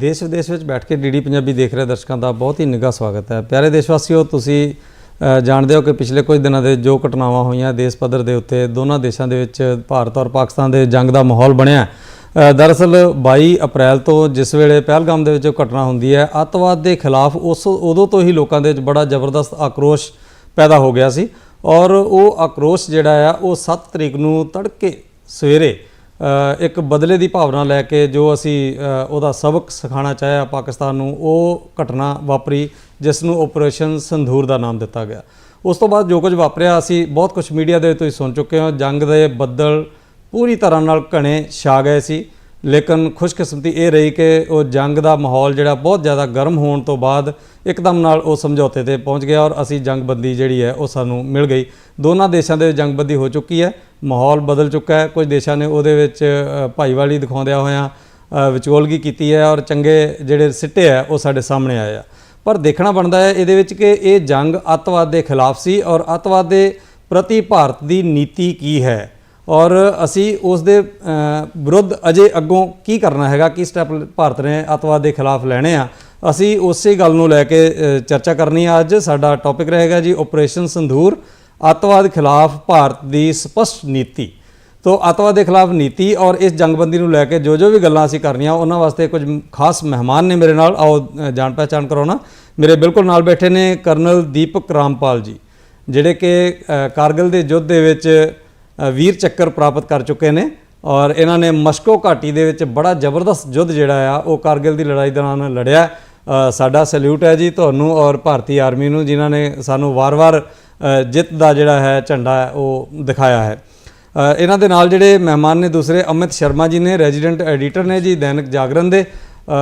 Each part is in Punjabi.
ਦੇਸ਼ ਵਿਦੇਸ਼ ਵਿੱਚ ਬੈਠ ਕੇ ਡੀਡੀ ਪੰਜਾਬੀ ਦੇਖ ਰਹੇ ਦਰਸ਼ਕਾਂ ਦਾ ਬਹੁਤ ਹੀ ਨਿੱਘਾ ਸਵਾਗਤ ਹੈ। ਪਿਆਰੇ ਦੇਸ਼ ਵਾਸੀਓ ਤੁਸੀਂ ਜਾਣਦੇ ਹੋ ਕਿ ਪਿਛਲੇ ਕੁਝ ਦਿਨਾਂ ਦੇ ਜੋ ਘਟਨਾਵਾਂ ਹੋਈਆਂ ਦੇਸ਼ ਪੱਧਰ ਦੇ ਉੱਤੇ, ਦੋਨਾਂ ਦੇਸ਼ਾਂ ਦੇ ਵਿੱਚ ਭਾਰਤ ਔਰ ਪਾਕਿਸਤਾਨ ਦੇ ਜੰਗ ਦਾ ਮਾਹੌਲ ਬਣਿਆ। ਦਰਅਸਲ 22 ਅਪ੍ਰੈਲ ਤੋਂ ਜਿਸ ਵੇਲੇ ਪਹਿਲਗਾਮ ਦੇ ਵਿੱਚ ਉਹ ਘਟਨਾ ਹੁੰਦੀ ਹੈ, ਅੱਤਵਾਦ ਦੇ ਖਿਲਾਫ ਉਸ, ਉਦੋਂ ਤੋਂ ਹੀ ਲੋਕਾਂ ਦੇ ਵਿੱਚ ਬੜਾ ਜ਼ਬਰਦਸਤ ਆਕਰੋਸ਼ ਪੈਦਾ ਹੋ ਗਿਆ ਸੀ। ਔਰ ਉਹ ਆਕਰੋਸ਼ ਜਿਹੜਾ ਆ, ਉਹ 7 ਤਰੀਕ ਨੂੰ ਤੜਕੇ ਸਵੇਰੇ ਇੱਕ ਬਦਲੇ ਦੀ ਭਾਵਨਾ ਲੈ ਕੇ ਜੋ ਅਸੀਂ ਉਹਦਾ ਸਬਕ ਸਿਖਾਉਣਾ ਚਾਹਿਆ ਪਾਕਿਸਤਾਨ ਨੂੰ, ਉਹ ਘਟਨਾ ਵਾਪਰੀ ਜਿਸ ਨੂੰ ਆਪਰੇਸ਼ਨ ਸੰਧੂਰ ਦਾ ਨਾਮ ਦਿੱਤਾ ਗਿਆ। ਉਸ ਤੋਂ ਬਾਅਦ ਜੋ ਕੁਝ ਵਾਪਰਿਆ, ਅਸੀਂ ਬਹੁਤ ਕੁਝ ਮੀਡੀਆ ਦੇ ਵਿੱਚ ਤੁਸੀਂ ਸੁਣ ਚੁੱਕੇ ਹੋ, ਜੰਗ ਦੇ ਬੱਦਲ ਪੂਰੀ ਤਰ੍ਹਾਂ ਨਾਲ ਘਣੇ ਛਾ ਗਏ ਸੀ। ਲੇਕਿਨ ਖੁਸ਼ਕਿਸਮਤੀ ਇਹ ਰਹੀ ਕਿ ਉਹ ਜੰਗ ਦਾ ਮਾਹੌਲ ਜਿਹੜਾ ਬਹੁਤ ਜ਼ਿਆਦਾ ਗਰਮ ਹੋਣ ਤੋਂ ਬਾਅਦ ਇੱਕਦਮ ਨਾਲ ਉਹ ਸਮਝੌਤੇ ਤੇ ਪਹੁੰਚ ਗਿਆ ਔਰ ਅਸੀਂ ਜੰਗਬੰਦੀ ਜਿਹੜੀ ਹੈ, ਉਹ ਸਾਨੂੰ ਮਿਲ ਗਈ। ਦੋਨਾਂ ਦੇਸ਼ਾਂ ਦੇ ਜੰਗਬੰਦੀ ਹੋ ਚੁੱਕੀ ਹੈ। ਮਾਹੌਲ ਬਦਲ ਚੁੱਕਾ ਹੈ। ਕੁਝ ਦੇਸ਼ਾਂ ਨੇ ਉਹਦੇ ਵਿੱਚ ਭਾਈਵਾਲੀ ਦਿਖਾਉਂਦਿਆਂ ਹੋਇਆਂ ਵਿਚੋਲਗੀ ਕੀਤੀ ਹੈ ਔਰ ਚੰਗੇ ਜਿਹੜੇ ਸਿੱਟੇ ਆ ਉਹ ਸਾਡੇ ਸਾਹਮਣੇ ਆਏ ਆ। ਪਰ ਦੇਖਣਾ ਬਣਦਾ ਹੈ ਇਹਦੇ ਵਿੱਚ ਕਿ ਇਹ ਜੰਗ ਅੱਤਵਾਦ ਦੇ ਖਿਲਾਫ ਸੀ ਔਰ ਅੱਤਵਾਦ ਦੇ ਪ੍ਰਤੀ ਭਾਰਤ ਦੀ ਨੀਤੀ ਕੀ ਹੈ? ਔਰ ਅਸੀਂ ਉਸ ਦੇ ਵਿਰੁੱਧ ਅਜੇ ਅੱਗੋਂ ਕੀ ਕਰਨਾ ਹੈਗਾ? ਕੀ ਸਟੈਪ ਭਾਰਤ ਨੇ ਅੱਤਵਾਦ ਦੇ ਖਿਲਾਫ ਲੈਣੇ ਆ? ਅਸੀਂ ਉਸੇ ਗੱਲ ਨੂੰ ਲੈ ਕੇ ਚਰਚਾ ਕਰਨੀ ਆ। ਅੱਜ ਸਾਡਾ ਟੌਪਿਕ ਰਹੇਗਾ ਜੀ ਆਪਰੇਸ਼ਨ ਸੰਧੂਰ ਅੱਤਵਾਦ ਖਿਲਾਫ ਭਾਰਤ ਦੀ ਸਪਸ਼ਟ ਨੀਤੀ। ਤੋ ਅੱਤਵਾਦ ਦੇ ਖਿਲਾਫ ਨੀਤੀ ਔਰ ਇਸ ਜੰਗਬੰਦੀ ਨੂੰ ਲੈ ਕੇ ਜੋ ਜੋ ਵੀ ਗੱਲਾਂ ਅਸੀਂ ਕਰਨੀਆਂ, ਉਹਨਾਂ ਵਾਸਤੇ ਕੁਝ ਖਾਸ ਮਹਿਮਾਨ ਨੇ ਮੇਰੇ ਨਾਲ। ਆਓ ਜਾਣ ਪਹਿਚਾਣ ਕਰਾਉਣਾ ਮੇਰੇ ਬਿਲਕੁਲ ਨਾਲ ਬੈਠੇ ਨੇ ਕਰਨਲ ਦੀਪਕ ਰਾਮਪਾਲ ਜੀ, ਜਿਹੜੇ ਕਿ ਕਾਰਗਿਲ ਦੇ ਯੁੱਧ ਦੇ ਵਿੱਚ ਵੀਰ ਚੱਕਰ ਪ੍ਰਾਪਤ ਕਰ ਚੁੱਕੇ ਨੇ ਔਰ ਇਹਨਾਂ ਨੇ ਮਸ਼ਕੋ ਘਾਟੀ ਦੇ ਵਿੱਚ ਬੜਾ ਜ਼ਬਰਦਸਤ ਯੁੱਧ ਜਿਹੜਾ ਆ, ਉਹ ਕਾਰਗਿਲ ਦੀ ਲੜਾਈ ਦੌਰਾਨ ਲੜਿਆ। ਸਾਡਾ ਸੈਲੂਟ ਹੈ ਜੀ ਤੁਹਾਨੂੰ ਔਰ ਭਾਰਤੀ ਆਰਮੀ ਨੂੰ, ਜਿਨ੍ਹਾਂ ਨੇ ਸਾਨੂੰ ਵਾਰ-ਵਾਰ ਜਿੱਤ ਦਾ ਜਿਹੜਾ ਹੈ ਝੰਡਾ ਹੈ, ਉਹ ਦਿਖਾਇਆ ਹੈ। ਇਹਨਾਂ ਦੇ ਨਾਲ ਜਿਹੜੇ ਮਹਿਮਾਨ ਨੇ, ਦੂਸਰੇ ਅਮਿਤ ਸ਼ਰਮਾ ਜੀ ਨੇ, ਰੈਜ਼ੀਡੈਂਟ ਐਡੀਟਰ ਨੇ ਜੀ, ਦੈਨਿਕ ਜਾਗਰਣ ਦੇ।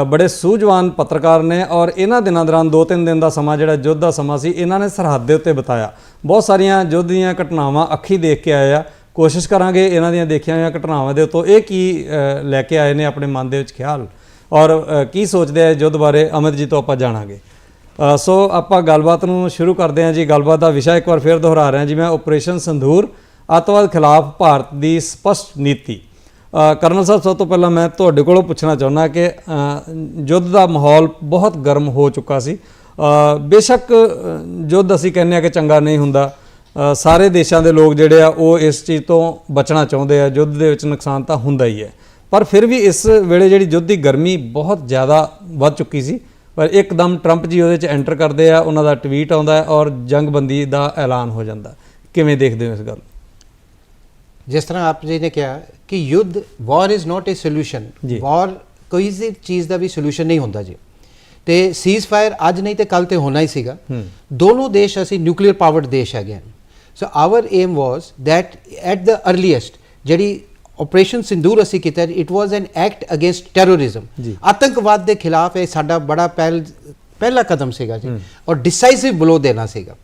ਬੜੇ ਸੂਝਵਾਨ ਪੱਤਰਕਾਰ ਨੇ ਔਰ ਇਹਨਾਂ ਦਿਨਾਂ ਦੌਰਾਨ 2-3 ਦਿਨ ਦਾ ਸਮਾਂ, ਜਿਹੜਾ ਯੁੱਧ ਦਾ ਸਮਾਂ ਸੀ, ਇਹਨਾਂ ਨੇ ਸਰਹੱਦ ਦੇ ਉੱਤੇ ਬਿਤਾਇਆ। ਬਹੁਤ ਸਾਰੀਆਂ ਯੁੱਧ ਦੀਆਂ ਘਟਨਾਵਾਂ ਅੱਖੀ ਦੇਖ ਕੇ ਆਏ ਆ। ਕੋਸ਼ਿਸ਼ ਕਰਾਂਗੇ ਇਹਨਾਂ ਦੀਆਂ ਦੇਖੀਆਂ ਹੋਈਆਂ ਘਟਨਾਵਾਂ ਦੇ ਉੱਤੋਂ ਇਹ ਕੀ ਲੈ ਕੇ ਆਏ ਨੇ ਆਪਣੇ ਮਨ ਦੇ ਵਿੱਚ ਖਿਆਲ? ਔਰ ਕੀ ਸੋਚਦੇ ਆ ਯੁੱਧ ਬਾਰੇ? ਅਮਿਤ ਜੀ ਤੋਂ ਆਪਾਂ ਜਾਣਾਂਗੇ। ਸੋ ਆਪਾਂ ਗੱਲਬਾਤ ਨੂੰ ਸ਼ੁਰੂ ਕਰਦੇ ਹਾਂ ਜੀ। ਗੱਲਬਾਤ ਦਾ ਵਿਸ਼ਾ ਇੱਕ ਵਾਰ ਫਿਰ ਦੁਹਰਾ ਰਿਹਾ ਜੀ। ਮੈਂ ਆਪਰੇਸ਼ਨ ਸੰਧੂਰ, ਅੱਤਵਾਦ ਖਿਲਾਫ ਭਾਰਤ ਦੀ ਸਪਸ਼ਟ ਨੀਤੀ। ਕਰਨਲ ਸਾਹਿਬ, ਸਭ ਤੋਂ ਪਹਿਲਾਂ ਮੈਂ ਤੁਹਾਡੇ ਕੋਲੋਂ ਪੁੱਛਣਾ ਚਾਹੁੰਦਾ ਕਿ ਯੁੱਧ ਦਾ ਮਾਹੌਲ ਬਹੁਤ ਗਰਮ ਹੋ ਚੁੱਕਾ ਸੀ। ਬੇਸ਼ੱਕ ਯੁੱਧ ਅਸੀਂ ਕਹਿੰਦੇ ਆ ਕਿ ਚੰਗਾ ਨਹੀਂ ਹੁੰਦਾ। ਸਾਰੇ ਦੇਸ਼ਾਂ ਦੇ ਲੋਕ ਜਿਹੜੇ ਆ, ਉਹ ਇਸ ਚੀਜ਼ ਤੋਂ ਬਚਣਾ ਚਾਹੁੰਦੇ ਆ। ਯੁੱਧ ਦੇ ਵਿੱਚ ਨੁਕਸਾਨ ਤਾਂ ਹੁੰਦਾ ਹੀ ਹੈ। ਪਰ ਫਿਰ ਵੀ ਇਸ ਵੇਲੇ ਜਿਹੜੀ ਯੁੱਧ ਦੀ ਗਰਮੀ ਬਹੁਤ ਜ਼ਿਆਦਾ ਵੱਧ ਚੁੱਕੀ ਸੀ। ਪਰ ਇੱਕਦਮ ਟਰੰਪ ਜੀ ਉਹਦੇ ਚ ਐਂਟਰ ਕਰਦੇ ਆ ਉਹਨਾਂ ਦਾ ਟਵੀਟ ਆਉਂਦਾ ਔਰ ਜੰਗਬੰਦੀ ਦਾ ਐਲਾਨ ਹੋ ਜਾਂਦਾ। ਕਿਵੇਂ ਦੇਖਦੇ ਹੋ ਇਸ ਗੱਲ? ਜਿਸ ਤਰ੍ਹਾਂ ਆਪ ਜੀ ਨੇ ਕਿਹਾ ਕਿ ਯੁੱਧ ਵਾਰ ਇਜ਼ ਨਾਟ ਅ ਸੋਲੂਸ਼ਨ। ਵਾਰ ਕੋਈ ਵੀ ਚੀਜ਼ ਦਾ ਵੀ ਸੋਲੂਸ਼ਨ ਨਹੀਂ ਹੁੰਦਾ ਜੀ। ਤੇ ਸੀਜ਼ ਫਾਇਰ ਅੱਜ ਨਹੀਂ ਤੇ ਕੱਲ ਤੇ ਹੋਣਾ ਹੀ ਸੀਗਾ। ਦੋਨੋਂ ਦੇਸ਼ ਅਸੀਂ ਨਿਊਕਲੀਅਰ ਪਾਵਰਡ ਦੇਸ਼ ਹੈਗੇ so our aim was that at the earliest ਜਿਹੜੀ ਆਪਰੇਸ਼ਨ ਸਿੰਦੂਰ ਅਸੀਂ ਕੀਤਾ it was an act against terrorism. ਆਤੰਕਵਾਦ ਦੇ ਖਿਲਾਫ ਇਹ ਸਾਡਾ ਬੜਾ ਪਹਿਲ ਪਹਿਲਾ ਕਦਮ ਸੀਗਾ ਜੀ। ਔਰ ਡਿਸਾਈਸਿਵ ਬਲੋ ਦੇਣਾ ਸੀਗਾ।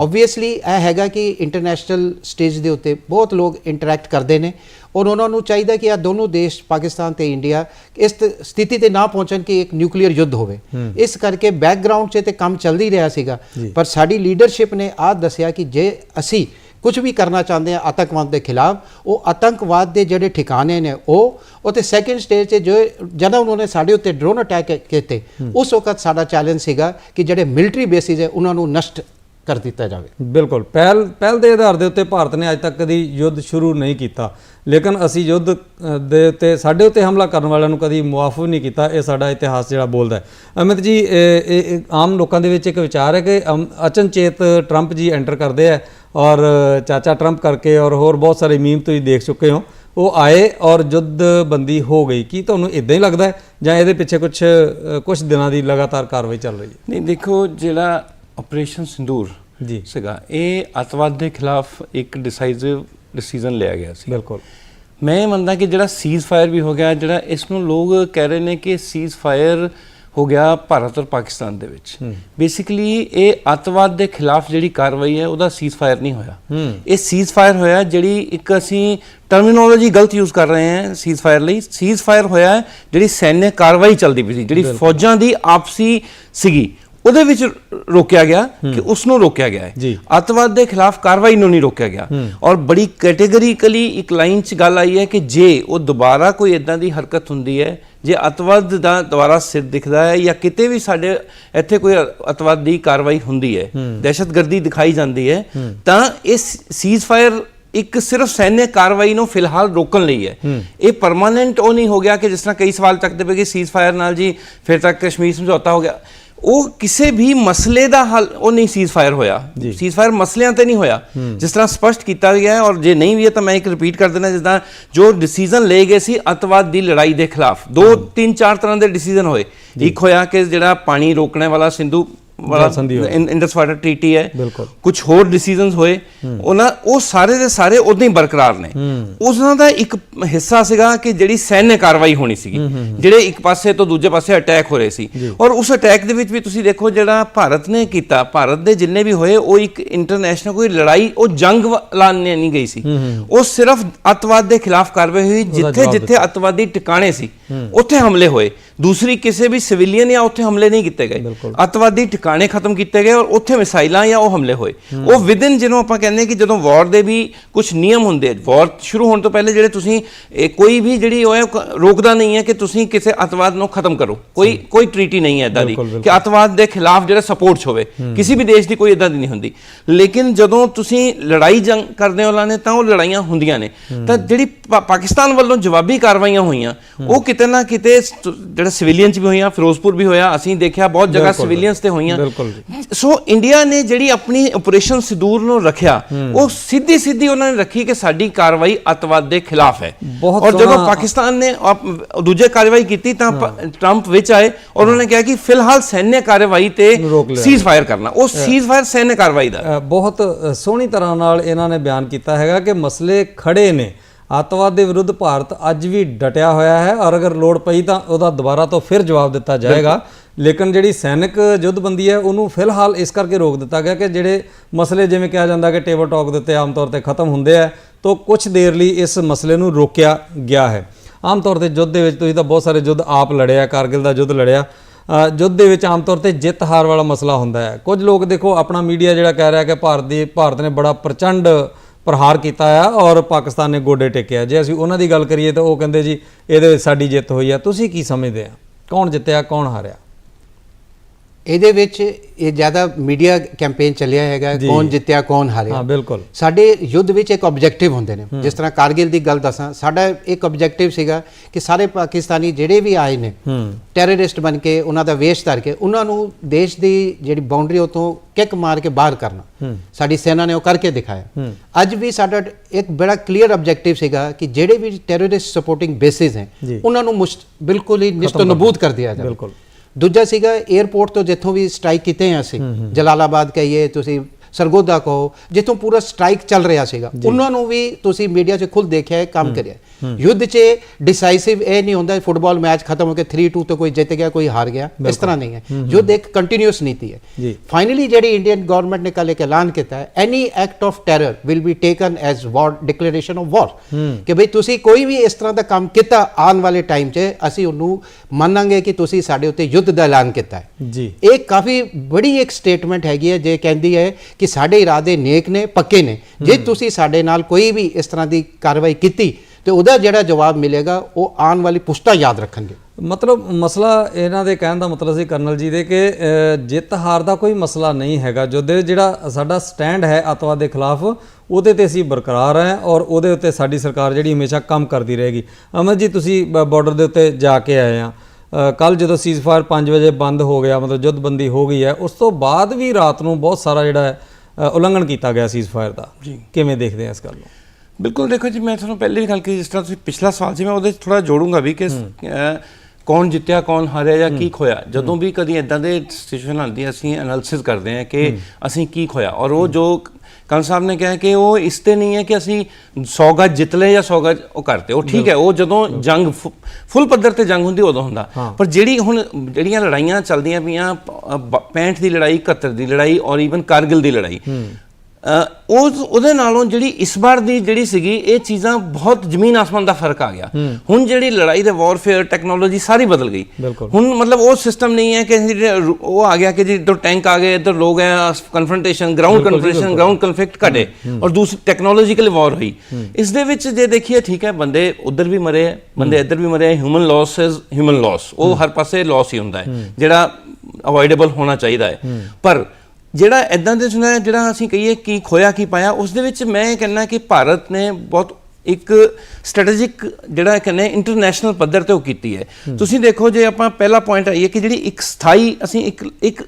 ਆਬਵੀਅਸਲੀ ਇਹ ਹੈਗਾ ਕਿ ਇੰਟਰਨੈਸ਼ਨਲ ਸਟੇਜ ਦੇ ਉੱਤੇ ਬਹੁਤ ਲੋਕ ਇੰਟਰੈਕਟ ਕਰਦੇ ਨੇ। ਔਰ ਉਹਨਾਂ ਨੂੰ ਚਾਹੀਦਾ ਕਿ ਆ ਦੋਨੋਂ ਦੇਸ਼ ਪਾਕਿਸਤਾਨ ਤੇ ਇੰਡੀਆ ਇਸ ਸਥਿਤੀ ਤੇ ਨਾ ਪਹੁੰਚਣ ਕਿ ਇੱਕ ਨਿਊਕਲੀਅਰ ਯੁੱਧ ਹੋਵੇ। ਇਸ ਕਰਕੇ ਬੈਕਗ੍ਰਾਉਂਡ 'ਚ ਤੇ ਕੰਮ ਚੱਲਦੀ ਰਿਹਾ ਸੀਗਾ। ਪਰ ਸਾਡੀ ਲੀਡਰਸ਼ਿਪ ਨੇ ਆਹ ਦੱਸਿਆ ਕਿ ਜੇ ਅਸੀਂ ਕੁਝ ਵੀ ਕਰਨਾ ਚਾਹੁੰਦੇ ਆ ਆਤੰਕਵਾਦ ਦੇ ਖਿਲਾਫ ਉਹ ਆਤੰਕਵਾਦ ਦੇ ਜਿਹੜੇ ਠਿਕਾਣੇ ਨੇ ਉਹ ਉਹ ਤੇ ਸੈਕੰਡ ਸਟੇਜ ਤੇ ਜੋ ਜਦੋਂ ਉਹਨਾਂ ਨੇ ਸਾਡੇ ਉੱਤੇ ਡਰੋਨ ਅਟੈਕ ਕੀਤੇ ਉਸ ਵਕਤ ਸਾਡਾ ਚੈਲੰਜ ਸੀਗਾ ਕਿ ਜਿਹੜੇ ਮਿਲਟਰੀ ਬੇਸਿਸ ਹੈ ਉਹਨਾਂ ਨੂੰ ਨਸ਼ਟ ਕਰ ਦਿੱਤਾ ਜਾਵੇ। ਬਿਲਕੁਲ। ਪਹਿਲ ਪਹਿਲ ਦੇ ਆਧਾਰ ਦੇ ਉੱਤੇ ਭਾਰਤ ਨੇ ਅੱਜ ਤੱਕ ਕਦੀ ਯੁੱਧ ਸ਼ੁਰੂ ਨਹੀਂ ਕੀਤਾ। ਲੇਕਿਨ ਅਸੀਂ ਯੁੱਧ ਦੇ ਉੱਤੇ ਸਾਡੇ ਉੱਤੇ ਹਮਲਾ ਕਰਨ ਵਾਲਿਆਂ ਨੂੰ ਕਦੀ ਮੁਆਫ ਨਹੀਂ ਕੀਤਾ। ਇਹ ਸਾਡਾ ਇਤਿਹਾਸ ਜਿਹੜਾ ਬੋਲਦਾ ਹੈ। ਅਮਿਤ ਜੀ ਇਹ ਆਮ ਲੋਕਾਂ ਦੇ ਵਿੱਚ ਇੱਕ ਵਿਚਾਰ ਹੈ ਕਿ ਅਮ, ਅਚਨਚੇਤ ਟਰੰਪ ਜੀ ਐਂਟਰ ਕਰਦੇ ਆ ਔਰ ਚਾਚਾ ਟਰੰਪ ਕਰਕੇ ਔਰ ਹੋਰ ਬਹੁਤ ਸਾਰੇ ਮੀਮ ਤੁਸੀਂ ਦੇਖ ਚੁੱਕੇ ਹੋ। ਉਹ ਆਏ ਔਰ ਯੁੱਧ ਬੰਦੀ ਹੋ ਗਈ। ਕੀ ਤੁਹਾਨੂੰ ਇਦਾਂ ਹੀ ਲੱਗਦਾ ਹੈ? ਜਾਂ ਇਹਦੇ ਪਿੱਛੇ ਕੁਝ ਕੁਝ ਦਿਨਾਂ ਦੀ ਲਗਾਤਾਰ ਕਾਰਵਾਈ ਚੱਲ ਰਹੀ ਹੈ? ਨਹੀਂ ਦੇਖੋ ਜਿਹੜਾ ਆਪਰੇਸ਼ਨ ਸਿੰਦੂਰ ਜੀ। ਸੀਗਾ ਇਹ ਅੱਤਵਾਦ ਦੇ ਖਿਲਾਫ ਇੱਕ ਡਿਸਾਈਸਿਵ ਡਿਸੀਜਨ ਲਿਆ ਗਿਆ ਸੀ। ਬਿਲਕੁਲ। ਮੈਂ ਮੰਨਦਾ ਕਿ ਜਿਹੜਾ ਸੀਜ਼ ਫਾਇਰ ਵੀ ਹੋ ਗਿਆ ਜਿਹੜਾ ਇਸ ਨੂੰ ਲੋਕ ਕਹਿ ਰਹੇ ਨੇ ਕਿ ਸੀਜ਼ ਫਾਇਰ ਹੋ ਗਿਆ ਭਾਰਤ ਔਰ ਪਾਕਿਸਤਾਨ ਦੇ ਵਿੱਚ। ਬੇਸਿਕਲੀ ਇਹ ਅੱਤਵਾਦ ਦੇ ਖਿਲਾਫ ਜਿਹੜੀ ਕਾਰਵਾਈ ਹੈ ਉਹਦਾ ਸੀਜ਼ ਫਾਇਰ ਨਹੀਂ ਹੋਇਆ। ਇਹ ਸੀਜ਼ ਫਾਇਰ ਹੋਇਆ ਜਿਹੜੀ ਇੱਕ ਅਸੀਂ ਟਰਮੀਨੋਲੋਜੀ ਗਲਤ ਯੂਜ਼ ਕਰ ਰਹੇ ਹਾਂ ਸੀਜ਼ ਫਾਇਰ ਲਈ। ਸੀਜ਼ ਫਾਇਰ ਹੋਇਆ ਜਿਹੜੀ ਸੈਨਿਕ ਕਾਰਵਾਈ ਚੱਲਦੀ ਪਈ ਸੀ ਜਿਹੜੀ ਫੌਜਾਂ ਦੀ ਆਪਸੀ ਸੀਗੀ। ਉਹਦੇ ਵਿੱਚ ਰੋਕਿਆ ਗਿਆ ਕਿ ਉਸ ਨੂੰ ਰੋਕਿਆ ਗਿਆ। ਹੈ। ਅੱਤਵਾਦ ਦੇ ਖਿਲਾਫ ਕਾਰਵਾਈ ਨੂੰ ਨਹੀਂ ਰੋਕਿਆ ਗਿਆ। ਔਰ ਬੜੀ ਕੈਟੇਗਰੀਕਲੀ ਇੱਕ ਲਾਈਨ 'ਚ ਗੱਲ ਆਈ ਹੈ ਕਿ ਜੇ ਉਹ ਦੁਬਾਰਾ ਕੋਈ ਇਦਾਂ ਦੀ ਹਰਕਤ ਹੁੰਦੀ ਹੈ ਜੇ ਅੱਤਵਾਦ ਦਾ ਦੁਬਾਰਾ ਸਿਰ ਦਿਖਦਾ ਹੈ ਜਾਂ ਕਿਤੇ ਵੀ ਸਾਡੇ ਇੱਥੇ ਕੋਈ ਅੱਤਵਾਦ ਦੀ ਕਾਰਵਾਈ ਹੁੰਦੀ ਹੈ ਦਹਿਸ਼ਤਗਰਦੀ ਦਿਖਾਈ ਜਾਂਦੀ ਹੈ ਤਾਂ ਇਸ ਸੀਜ਼ਫਾਇਰ ਇੱਕ ਸਿਰਫ ਸੈਨਿਕ ਕਾਰਵਾਈ ਨੂੰ ਫਿਲਹਾਲ ਰੋਕਣ ਲਈ ਹੈ। ਇਹ ਪਰਮਾਨੈਂਟ ਉਹ ਨਹੀਂ ਹੋ ਗਿਆ ਕਿ ਜਿਸ ਤਰ੍ਹਾਂ ਕਈ ਸਵਾਲ ਚੱਕਦੇ ਪਏ ਕਿ ਸੀਜ਼ਫਾਇਰ ਨਾਲ ਜੀ ਫਿਰ ਤੱਕ ਕਸ਼ਮੀਰ ਸਮਝੌਤਾ ਹੋ ਗਿਆ। ਉਹ ਕਿਸੇ ਵੀ ਮਸਲੇ ਦਾ ਹੱਲ ਉਹ ਨਹੀਂ ਸੀਜ਼ਫਾਇਰ ਹੋਇਆ। ਸੀਜ਼ਫਾਇਰ ਮਸਲਿਆਂ ਤੇ ਨਹੀਂ ਹੋਇਆ। ਜਿਸ ਤਰ੍ਹਾਂ ਸਪਸ਼ਟ ਕੀਤਾ ਗਿਆ ਹੈ ਔਰ ਜੇ ਨਹੀਂ ਵੀ ਹੈ ਤਾਂ ਮੈਂ ਇੱਕ ਰਿਪੀਟ ਕਰ ਦੇਣਾ ਜਿੱਦਾਂ ਜੋ ਡਿਸੀਜਨ ਲਏ ਗਏ ਸੀ ਅੱਤਵਾਦ ਦੀ ਲੜਾਈ ਦੇ ਖਿਲਾਫ ਦੋ ਤਿੰਨ ਚਾਰ ਤਰ੍ਹਾਂ ਦੇ ਡਿਸੀਜਨ ਹੋਏ। ਇੱਕ ਹੋਇਆ ਕਿ ਜਿਹੜਾ ਪਾਣੀ ਰੋਕਣੇ ਵਾਲਾ ਸਿੰਧੂ ਵਾਲਾ ਸੰਧੀ ਹੋਈ। ਇਨ- ਇੰਡਸ ਵਾਟਰ ਟ੍ਰੀਟੀ ਹੈ। ਕੁਝ ਹੋਰ ਡਿਸੀਜਨਸ ਹੋਏ। ਉਹਨਾਂ ਉਹ ਸਾਰੇ ਦੇ ਸਾਰੇ ਉਦਾਂ ਹੀ ਬਰਕਰਾਰ ਨੇ। ਉਹਨਾਂ ਦਾ ਇੱਕ ਹਿੱਸਾ ਸੀਗਾ ਕਿ ਜਿਹੜੀ ਸੈਨਿਕ ਕਾਰਵਾਈ ਹੋਣੀ ਸੀਗੀ। ਜਿਹੜੇ ਇੱਕ ਪਾਸੇ ਤੋਂ ਦੂਜੇ ਪਾਸੇ ਅਟੈਕ ਹੋ ਰਹੇ ਸੀ। ਔਰ ਉਸ ਅਟੈਕ ਦੇ ਵਿੱਚ ਵੀ ਤੁਸੀਂ ਦੇਖੋ ਜਿਹੜਾ ਭਾਰਤ ਨੇ ਕੀਤਾ ਭਾਰਤ ਦੇ ਜਿੰਨੇ ਵੀ ਹੋਏ ਉਹ ਇੱਕ ਇੰਟਰਨੈਸ਼ਨਲ ਕੋਈ ਲੜਾਈ ਉਹ ਜੰਗ ਲਾਣੇ ਨਹੀਂ ਗਈ ਸੀ। ਉਹ ਸਿਰਫ ਅੱਤਵਾਦ ਦੇ ਖਿਲਾਫ ਕਾਰਵਾਈ ਹੋਈ ਜਿੱਥੇ ਜਿੱਥੇ ਅੱਤਵਾਦੀ ਟਿਕਾਣੇ ਸੀ ਉੱਥੇ ਹਮਲੇ ਹੋਏ। ਦੂਸਰੀ ਕਿਸੇ ਵੀ ਸਿਵਿਲੀਅਨ ਜਾਂ ਉੱਥੇ ਹਮਲੇ ਨਹੀਂ ਕੀਤੇ ਗਏ। ਅੱਤਵਾਦੀ ਟਿਕਾਣੇ ਖਤਮ ਕੀਤੇ ਗਏ ਔਰ ਉੱਥੇ ਮਿਸਾਈਲਾਂ ਜਾਂ ਉਹ ਹਮਲੇ ਹੋਏ। ਉਹ ਵਿਦਿਨ ਜਿਹਨੂੰ ਆਪਾਂ ਕਹਿੰਦੇ ਹਾਂ ਕਿ ਜਦੋਂ ਵਾਰ ਦੇ ਵੀ ਕੁਝ ਨਿਯਮ ਹੁੰਦੇ ਆ ਵਾਰ ਸ਼ੁਰੂ ਹੋਣ ਤੋਂ ਪਹਿਲੇ ਜਿਹੜੇ ਤੁਸੀਂ ਕੋਈ ਵੀ ਜਿਹੜੀ ਉਹ ਰੋਕਦਾ ਨਹੀਂ ਹੈ ਕਿ ਤੁਸੀਂ ਕਿਸੇ ਅੱਤਵਾਦ ਨੂੰ ਖਤਮ ਕਰੋ। ਕੋਈ ਕੋਈ ਟ੍ਰੀਟੀ ਨਹੀਂ ਹੈ ਇਦਾਂ ਦੀ ਕਿ ਅੱਤਵਾਦ ਦੇ ਖਿਲਾਫ ਜਿਹੜਾ ਸਪੋਰਟ ਹੋਵੇ। ਕਿਸੇ ਵੀ ਦੇਸ਼ ਦੀ ਕੋਈ ਇਦਾਂ ਦੀ ਨਹੀਂ ਹੁੰਦੀ। ਲੇਕਿਨ ਜਦੋਂ ਤੁਸੀਂ ਲੜਾਈ ਜੰਗ ਕਰਦੇ ਹੋ ਨੇ ਤਾਂ ਉਹ ਲੜਾਈਆਂ ਹੁੰਦੀਆਂ ਨੇ। ਤਾਂ ਜਿਹੜੀ ਪਾਕਿਸਤਾਨ ਵੱਲੋਂ ਜਵਾਬੀ ਕਾਰਵਾਈਆਂ ਹੋਈਆਂ ਉਹ ਕਿਤੇ ਨਾ ਕਿਤੇ ਜਿਹੜਾ ਸਿਵਿਲੀਅਨ ਚ ਵੀ ਹੋਈਆਂ ਫਿਰੋਜ਼ਪੁਰ ਵੀ ਹੋਇਆ ਅਸੀਂ ਦੇਖਿਆ ਬਹੁਤ ਜਗ੍ਹਾ ਸਿਵਿਲੀਅਨਸ ਤੇ ਹੋਈਆਂ। ਸੋ ਇੰਡੀਆ ਨੇ ਜਿਹੜੀ ਆਪਣੀ ਆਪਰੇਸ਼ਨ ਸਿਦੂਰ ਨੂੰ ਰੱਖਿਆ ਉਹ ਸਿੱਧੀ ਸਿੱਧੀ ਉਹਨਾਂ ਨੇ ਰੱਖੀ ਕਿ ਸਾਡੀ ਕਾਰਵਾਈ ਅੱਤਵਾਦ ਦੇ ਖਿਲਾਫ ਹੈ। ਔਰ ਜਦੋਂ ਪਾਕਿਸਤਾਨ ਨੇ ਦੂਜੇ ਕਾਰਵਾਈ ਕੀਤੀ ਤਾਂ ਟਰੰਪ ਵਿੱਚ ਆਏ ਔਰ ਉਹਨਾਂ ਨੇ ਕਿਹਾ ਕਿ ਫਿਲਹਾਲ ਸੈਨਿਕ ਕਾਰਵਾਈ ਤੇ। ਸੀਜ਼ ਫਾਇਰ ਕਰਨਾ। ਉਹ ਸੀਜ਼ ਫਾਇਰ ਸੈਨਿਕ ਕਾਰਵਾਈ ਦਾ। ਬਹੁਤ ਸੋਹਣੀ ਤਰ੍ਹਾਂ ਨਾਲ ਇਹਨਾਂ ਨੇ ਬਿਆਨ ਕੀਤਾ ਹੈਗਾ ਕਿ ਮਸਲੇ ਖੜੇ ਨੇ। ਅੱਤਵਾਦ ਦੇ ਵਿਰੁੱਧ ਭਾਰਤ ਅੱਜ ਵੀ ਡਟਿਆ ਹੋਇਆ ਹੈ ਔਰ ਅਗਰ ਲੋੜ ਪਈ ਤਾਂ ਉਹਦਾ ਦੁਬਾਰਾ ਤੋਂ ਫਿਰ ਜਵਾਬ ਦਿੱਤਾ ਜਾਏਗਾ। ਲੇਕਿਨ ਜਿਹੜੀ ਸੈਨਿਕ ਜੁੱਧਬੰਦੀ ਹੈ ਉਹਨੂੰ ਫਿਲਹਾਲ ਇਸ ਕਰਕੇ ਰੋਕ ਦਿੱਤਾ ਗਿਆ ਕਿ ਜਿਹੜੇ ਮਸਲੇ ਜਿਵੇਂ ਕਿਹਾ ਜਾਂਦਾ ਕਿ ਟੇਬਲ ਟਾਕ ਦੇ ਉੱਤੇ ਆਮ ਤੌਰ ਤੇ ਖਤਮ ਹੁੰਦੇ ਆ ਤਾਂ ਕੁਝ ਦੇਰ ਲਈ ਇਸ ਮਸਲੇ ਨੂੰ ਰੋਕਿਆ ਗਿਆ ਹੈ। ਆਮ ਤੌਰ ਤੇ ਯੁੱਧ ਦੇ ਵਿੱਚ ਤੁਸੀਂ ਤਾਂ ਬਹੁਤ ਸਾਰੇ ਯੁੱਧ ਆਪ ਲੜਿਆ ਕਾਰਗਿਲ ਦਾ ਯੁੱਧ ਲੜਿਆ। ਯੁੱਧ ਦੇ ਵਿੱਚ ਆਮ ਤੌਰ ਤੇ ਜਿੱਤ ਹਾਰ ਵਾਲਾ ਮਸਲਾ ਹੁੰਦਾ ਹੈ। ਕੁਝ ਲੋਕ ਦੇਖੋ ਆਪਣਾ ਮੀਡੀਆ ਜਿਹੜਾ ਕਹਿ ਰਿਹਾ ਕਿ ਭਾਰਤ ਦੀ ਭਾਰਤ ਨੇ ਬੜਾ ਪ੍ਰਚੰਡ ਪ੍ਰਹਾਰ ਕੀਤਾ ਆ ਔਰ ਪਾਕਿਸਤਾਨ ਨੇ ਗੋਡੇ ਟੇਕਿਆ ਜੇ ਅਸੀਂ ਉਹਨਾਂ ਦੀ ਗੱਲ ਕਰੀਏ ਤਾਂ ਉਹ ਕਹਿੰਦੇ ਜੀ, ਇਹਦੇ ਵਿੱਚ ਸਾਡੀ ਜਿੱਤ ਹੋਈ ਆ। ਤੁਸੀਂ ਕੀ ਸਮਝਦੇ ਆ? ਕੌਣ ਜਿੱਤਿਆ, ਕੌਣ ਹਾਰਿਆ? ਇਹਦੇ ਵਿੱਚ ਇਹ ਜ਼ਿਆਦਾ ਮੀਡੀਆ ਕੈਂਪੇਨ ਚੱਲਿਆ ਹੈਗਾ। ਕੌਣ ਜਿੱਤਿਆ ਕੌਣ ਹਾਰਿਆ। ਹਾਂ ਬਿਲਕੁਲ। ਸਾਡੇ ਯੁੱਧ ਵਿੱਚ ਇੱਕ ਆਬਜੈਕਟਿਵ ਹੁੰਦੇ ਨੇ। ਜਿਸ ਤਰ੍ਹਾਂ ਕਾਰਗਿਲ ਦੀ ਗੱਲ ਦੱਸਾਂ ਸਾਡਾ ਇੱਕ ਆਬਜੈਕਟਿਵ ਸੀਗਾ ਕਿ ਸਾਰੇ ਪਾਕਿਸਤਾਨੀ ਜਿਹੜੇ ਵੀ ਆਏ ਨੇ ਟੈਰਰਿਸਟ ਬਣ ਕੇ ਉਹਨਾਂ ਦਾ ਵੇਸ਼ ਧਰ ਕੇ ਉਹਨਾਂ ਨੂੰ ਦੇਸ਼ ਦੀ ਜਿਹੜੀ ਬਾਉਂਡਰੀ ਉਤੋਂ ਕਿੱਕ ਮਾਰ ਕੇ ਬਾਹਰ ਕਰਨਾ। ਸਾਡੀ ਸੈਨਾ ਨੇ ਉਹ ਕਰਕੇ ਦਿਖਾਇਆ। ਅੱਜ ਵੀ ਸਾਡਾ ਇੱਕ ਬੜਾ ਕਲੀਅਰ ਆਬਜੈਕਟਿਵ ਸੀਗਾ ਕਿ ਜਿਹੜੇ ਵੀ ਟੈਰਰਿਸਟ ਸਪੋਰਟਿੰਗ ਬੇਸਿਸ ਹੈ। ਉਹਨਾਂ ਨੂੰ ਬਿਲਕੁਲ ਹੀ ਨਿਸ਼ਤੋ ਨਬੂਦ ਕਰ ਦਿਆ ਜਾਵੇ। ਬਿਲਕੁਲ। ਦੂਜਾ ਸੀਗਾ 에ਅਰਪੋਰਟ ਤੋਂ ਜਿੱਥੋਂ ਵੀ ਸਟ੍ਰਾਈਕ ਕੀਤੇ ਆ ਅਸੀਂ। ਜਲਾਲਾਬਾਦ ਕਹੀਏ ਤੁਸੀਂ ਸਰਗੋਦਾ ਕਹੋ ਜਿੱਥੋਂ ਪੂਰਾ ਸਟ੍ਰਾਈਕ ਚੱਲ ਰਿਹਾ ਸੀਗਾ। ਉਹਨਾਂ ਨੂੰ ਵੀ ਤੁਸੀਂ ਮੀਡੀਆ 'ਚ ਖੁਦ ਦੇਖਿਆ ਹੈ ਕੰਮ ਕਰਿਆ। ਯੁੱਧ 'ਚ ਡਿਸਾਈਸਿਵ ਇਹ ਨਹੀਂ ਹੁੰਦਾ ਫੁੱਟਬਾਲ ਮੈਚ ਖਤਮ ਹੋ ਕੇ 3-2 ਤੋਂ ਕੋਈ ਜਿੱਤ ਗਿਆ ਕੋਈ ਹਾਰ ਗਿਆ। ਇਸ ਤਰ੍ਹਾਂ ਨਹੀਂ ਹੈ। ਯੁੱਧ ਇੱਕ ਕੰਟੀਨਿਊਸ ਨੀਤੀ ਹੈ। ਫਾਈਨਲੀ ਜਿਹੜੀ ਇੰਡੀਅਨ ਗਵਰਨਮੈਂਟ ਨੇ ਕੱਲ ਇੱਕ ਐਲਾਨ ਕੀਤਾ ਹੈ any act of terror will be taken as war declaration of war ਕਿ ਭਈ ਤੁਸੀਂ ਕੋਈ ਵੀ ਇਸ ਤਰ੍ਹਾਂ ਦਾ ਕੰਮ ਕੀਤਾ ਆਉਣ ਵਾਲੇ ਟਾਈਮ 'ਚ ਅਸੀਂ ਉਹਨੂੰ ਮੰਨਾਂਗੇ ਕਿ ਤੁਸੀਂ ਸਾਡੇ ਉੱਤੇ ਯੁੱਧ ਦਾ ਐਲਾਨ ਕੀਤਾ ਹੈ। ਜੀ। ਇਹ ਕਾਫੀ ਬੜੀ ਇੱਕ ਸਟੇਟਮੈਂਟ ਹੈਗੀ ਹੈ ਜੇ ਕਹਿੰਦੀ ਹੈ ਕਿ ਸਾਡੇ ਇਰਾਦੇ ਨੇਕ ਨੇ ਪੱਕੇ ਨੇ। ਜੇ ਤੁਸੀਂ ਸਾਡੇ ਨਾਲ ਕੋਈ ਵੀ ਇਸ ਤਰ੍ਹਾਂ ਦੀ ਕਾਰਵਾਈ ਕੀਤੀ ਤੇ ਉਹਦਾ ਜਿਹੜਾ ਜਵਾਬ ਮਿਲੇਗਾ ਉਹ ਆਉਣ ਵਾਲੀ ਪੁਸ਼ਤਾ ਯਾਦ ਰੱਖਣਗੇ। ਮਤਲਬ ਮਸਲਾ ਇਹਨਾਂ ਦੇ ਕਹਿਣ ਦਾ ਮਤਲਬ ਸੀ ਕਰਨਲ ਜੀ ਦੇ ਕਿ ਜਿੱਤ ਹਾਰ ਦਾ ਕੋਈ ਮਸਲਾ ਨਹੀਂ ਹੈਗਾ ਜੋ ਦੇ ਜਿਹੜਾ ਸਾਡਾ ਸਟੈਂਡ ਹੈ ਅੱਤਵਾਦ ਦੇ ਖਿਲਾਫ ਉਹਦੇ ਤੇ ਅਸੀਂ ਬਰਕਰਾਰ ਹਾਂ ਔਰ ਉਹਦੇ ਉੱਤੇ ਸਾਡੀ ਸਰਕਾਰ ਜਿਹੜੀ ਹਮੇਸ਼ਾ ਕੰਮ ਕਰਦੀ ਰਹੇਗੀ। ਅਮਰ ਜੀ ਤੁਸੀਂ ਬਾਰਡਰ ਦੇ ਉੱਤੇ ਜਾ ਕੇ ਆਏ ਆ। ਕੱਲ ਜਦੋਂ ਸੀਜ਼ਫਾਇਰ 5 ਵਜੇ ਬੰਦ ਹੋ ਗਿਆ ਮਤਲਬ ਜੁੱਧਬੰਦੀ ਹੋ ਗਈ ਹੈ ਉਸ ਤੋਂ ਬਾਅਦ ਵੀ ਰਾਤ ਨੂੰ ਬਹੁਤ ਸਾਰਾ ਜਿਹੜਾ ਹੈ ਉਲੰਘਣ ਕੀਤਾ ਗਿਆ ਸੀਜ਼ਫਾਇਰ ਦਾ। ਜੀ। ਕਿਵੇਂ ਦੇਖਦੇ ਆ ਇਸ ਗੱਲ ਨੂੰ? ਬਿਲਕੁਲ ਦੇਖੋ ਜੀ ਮੈਂ ਤੁਹਾਨੂੰ ਪਹਿਲੇ ਵੀ ਗੱਲ ਕੀਤੀ ਜਿਸ ਤਰ੍ਹਾਂ ਤੁਸੀਂ ਪਿਛਲਾ ਸਵਾਲ ਸੀ ਮੈਂ ਉਹਦੇ ਥੋੜਾ ਜੋੜੂੰਗਾ ਵੀ ਕਿ ਕੌਣ ਜਿੱਤਿਆ ਕੌਣ ਹਾਰਿਆ ਜਾਂ ਕੀ ਖੋਇਆ। ਜਦੋਂ ਵੀ ਕਦੀ ਇਦਾਂ ਦੇ ਸਿਚੁਏਸ਼ਨ ਆਉਂਦੀ ਹੈ ਅਸੀਂ ਐਨਾਲਿਸਿਸ ਕਰਦੇ ਹਾਂ ਕਿ ਅਸੀਂ ਕੀ ਖੋਇਆ। ਔਰ ਉਹ ਜੋ ਕੰਨ ਸਾਹਿਬ ਨੇ ਕਿਹਾ ਕਿ ਉਹ ਇਸ ਤੇ ਨਹੀਂ ਹੈ ਕਿ ਅਸੀਂ 100 ਗੱਜ ਜਿੱਤ ਲਏ ਜਾਂ 100 ਗੱਜ ਉਹ ਕਰਤੇ ਉਹ ਠੀਕ ਹੈ ਉਹ ਜਦੋਂ ਜੰਗ ਫੁੱਲ ਪੱਧਰ ਤੇ ਜੰਗ ਹੁੰਦੀ ਉਦੋਂ ਹੁੰਦਾ। ਪਰ ਜਿਹੜੀ ਹੁਣ ਜਿਹੜੀਆਂ ਲੜਾਈਆਂ ਚੱਲਦੀਆਂ ਪਈਆਂ ਪ- ਅ, ਬ- 65 ਦੀ ਲੜਾਈ 71 ਦੀ ਲੜਾਈ ਔਰ ਈਵਨ ਕਾਰਗਿਲ ਦੀ ਲੜਾਈ। ਉਹ ਉਹਦੇ ਨਾਲੋਂ ਜਿਹੜੀ ਇਸ ਵਾਰ ਦੀ ਜਿਹੜੀ ਸੀਗੀ ਇਹ ਚੀਜ਼ਾਂ ਬਹੁਤ ਜ਼ਮੀਨ ਆਸਮਾਨ ਦਾ ਫ਼ਰਕ ਆ ਗਿਆ। ਹੁਣ ਜਿਹੜੀ ਲੜਾਈ ਦੇ ਵਾਰਫੇਅਰ ਟੈਕਨੋਲੋਜੀ ਸਾਰੀ ਬਦਲ ਗਈ। ਹੁਣ ਮਤਲਬ ਉਹ ਸਿਸਟਮ ਨਹੀਂ ਹੈ ਕਿ ਉਹ ਆ ਗਿਆ ਕਿ ਜੀ ਇੱਧਰ ਟੈਂਕ ਆ ਗਏ ਇੱਧਰ ਲੋਕ ਹੈ confrontation ground confrontation ground conflict ਘਟੇ ਔਰ ਦੂਸਰੀ ਟੈਕਨੋਲੋਜੀਕਲ ਵਾਰ ਹੋਈ। ਇਸ ਦੇ ਵਿੱਚ ਜੇ ਦੇਖੀਏ ਠੀਕ ਹੈ ਬੰਦੇ ਉਧਰ ਵੀ ਮਰੇ ਬੰਦੇ ਇੱਧਰ ਵੀ ਮਰੇ human loss is human loss ਉਹ ਹਰ ਪਾਸੇ ਲਾਸ ਹੀ ਹੁੰਦਾ ਹੈ ਜਿਹੜਾ ਅਵੋਇਡੇਬਲ ਹੋਣਾ ਚਾਹੀਦਾ ਹੈ। ਪਰ ਜਿਹੜਾ ਇਦਾਂ ਦੇ ਸੁਣਿਆ ਜਿਹੜਾ ਅਸੀਂ ਕਹੀਏ ਕੀ ਖੋਇਆ ਕੀ ਪਾਇਆ ਉਸ ਦੇ ਵਿੱਚ ਮੈਂ ਇਹ ਕਹਿੰਦਾ ਕਿ ਭਾਰਤ ਨੇ ਬਹੁਤ ਇੱਕ ਸਟ੍ਰੈਟੇਜਿਕ ਜਿਹੜਾ ਕਹਿੰਦੇ ਇੰਟਰਨੈਸ਼ਨਲ ਪੱਧਰ ਤੇ ਉਹ ਕੀਤੀ ਹੈ। ਤੁਸੀਂ ਦੇਖੋ ਜੇ ਆਪਾਂ ਪਹਿਲਾ ਪੁਆਇੰਟ ਆਈਏ ਕਿ ਜਿਹੜੀ ਇੱਕ ਸਥਾਈ ਅਸੀਂ ਇੱਕ ਇੱਕ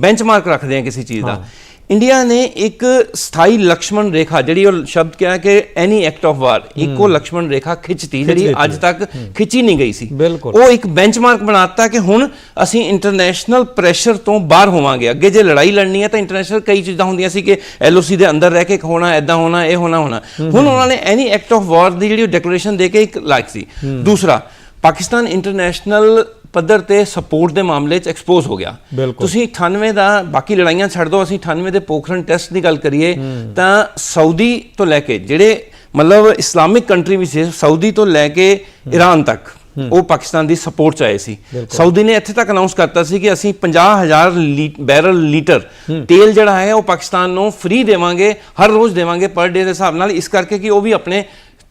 ਬੈਂਚਮਾਰਕ ਰੱਖਦੇ ਹਾਂ ਕਿਸੇ ਚੀਜ਼ ਦਾ। ਇੰਡੀਆ ਨੇ ਇੱਕ ਸਥਾਈ ਲਕਸ਼ਮਣ ਰੇਖਾ ਜਿਹੜੀ ਉਹ ਸ਼ਬਦ ਕਿਹਾ ਕਿ ਐਨੀ ਐਕਟ ਆਫ ਵਾਰ ਇੱਕੋ ਲਕਸ਼ਮਣ ਰੇਖਾ ਖਿੱਚਤੀ ਜਿਹੜੀ ਅੱਜ ਤੱਕ ਖਿੱਚੀ ਨਹੀਂ ਗਈ ਸੀ। ਉਹ ਇੱਕ ਬੈਂਚਮਾਰਕ ਬਣਾਤਾ ਕਿ ਹੁਣ ਅਸੀਂ ਇੰਟਰਨੈਸ਼ਨਲ ਪ੍ਰੈਸ਼ਰ ਤੋਂ ਬਾਹਰ ਹੋਵਾਂਗੇ। ਅੱਗੇ ਜੇ ਲੜਾਈ ਲੜਨੀ ਹੈ ਤਾਂ ਇੰਟਰਨੈਸ਼ਨਲ ਕਈ ਚੀਜ਼ਾਂ ਹੁੰਦੀਆਂ ਸੀ ਕਿ ਐਲਓਸੀ ਦੇ ਅੰਦਰ ਰਹਿ ਕੇ ਹੋਣਾ ਐਦਾਂ ਹੋਣਾ ਇਹ ਹੋਣਾ ਹੋਣਾ। ਹੁਣ ਉਹਨਾਂ ਨੇ ਐਨੀ ਐਕਟ ਆਫ ਵਾਰ ਦੀ ਜਿਹੜੀ ਡੈਕਲੇਰੇਸ਼ਨ ਦੇ ਕੇ ਇੱਕ ਲਾਇਕ ਸੀ। ਦੂਸਰਾ ਪਾਕਿਸਤਾਨ ਇੰਟਰਨੈਸ਼ਨਲ ਪੱਧਰ ਤੇ ਸਪੋਰਟ ਦੇ ਮਾਮਲੇ 'ਚ ਐਕਸਪੋਜ਼ ਹੋ ਗਿਆ। ਤੁਸੀਂ 98 ਦਾ ਬਾਕੀ ਲੜਾਈਆਂ ਛੱਡ ਦਿਓ ਅਸੀਂ 98 ਦੇ ਪੋਖਰਨ ਟੈਸਟ ਦੀ ਗੱਲ ਕਰੀਏ ਤਾਂ ਸਾਊਦੀ ਤੋਂ ਲੈ ਕੇ ਜਿਹੜੇ ਮਤਲਬ ਇਸਲਾਮਿਕ ਕੰਟਰੀ ਵੀ ਸੀ ਸਾਊਦੀ ਤੋਂ ਲੈ ਕੇ ਈਰਾਨ ਤੱਕ ਉਹ ਪਾਕਿਸਤਾਨ ਦੀ ਸਪੋਰਟ ਚ ਆਏ ਸੀ। ਸਾਊਦੀ ਨੇ ਇੱਥੇ ਤੱਕ ਅਨਾਉਂਸ ਕਰਤਾ ਸੀ ਕਿ ਅਸੀਂ 50000 ਲੀ- ਬੈਰਲ ਲੀਟਰ ਤੇਲ ਜਿਹੜਾ ਹੈ ਉਹ ਪਾਕਿਸਤਾਨ ਨੂੰ ਫ੍ਰੀ ਦੇਵਾਂਗੇ ਹਰ ਰੋਜ਼ ਦੇਵਾਂਗੇ ਪਰ ਡੇ ਦੇ ਹਿਸਾਬ ਨਾਲ ਇਸ ਕਰਕੇ ਕਿ ਉਹ ਵੀ ਆਪਣੇ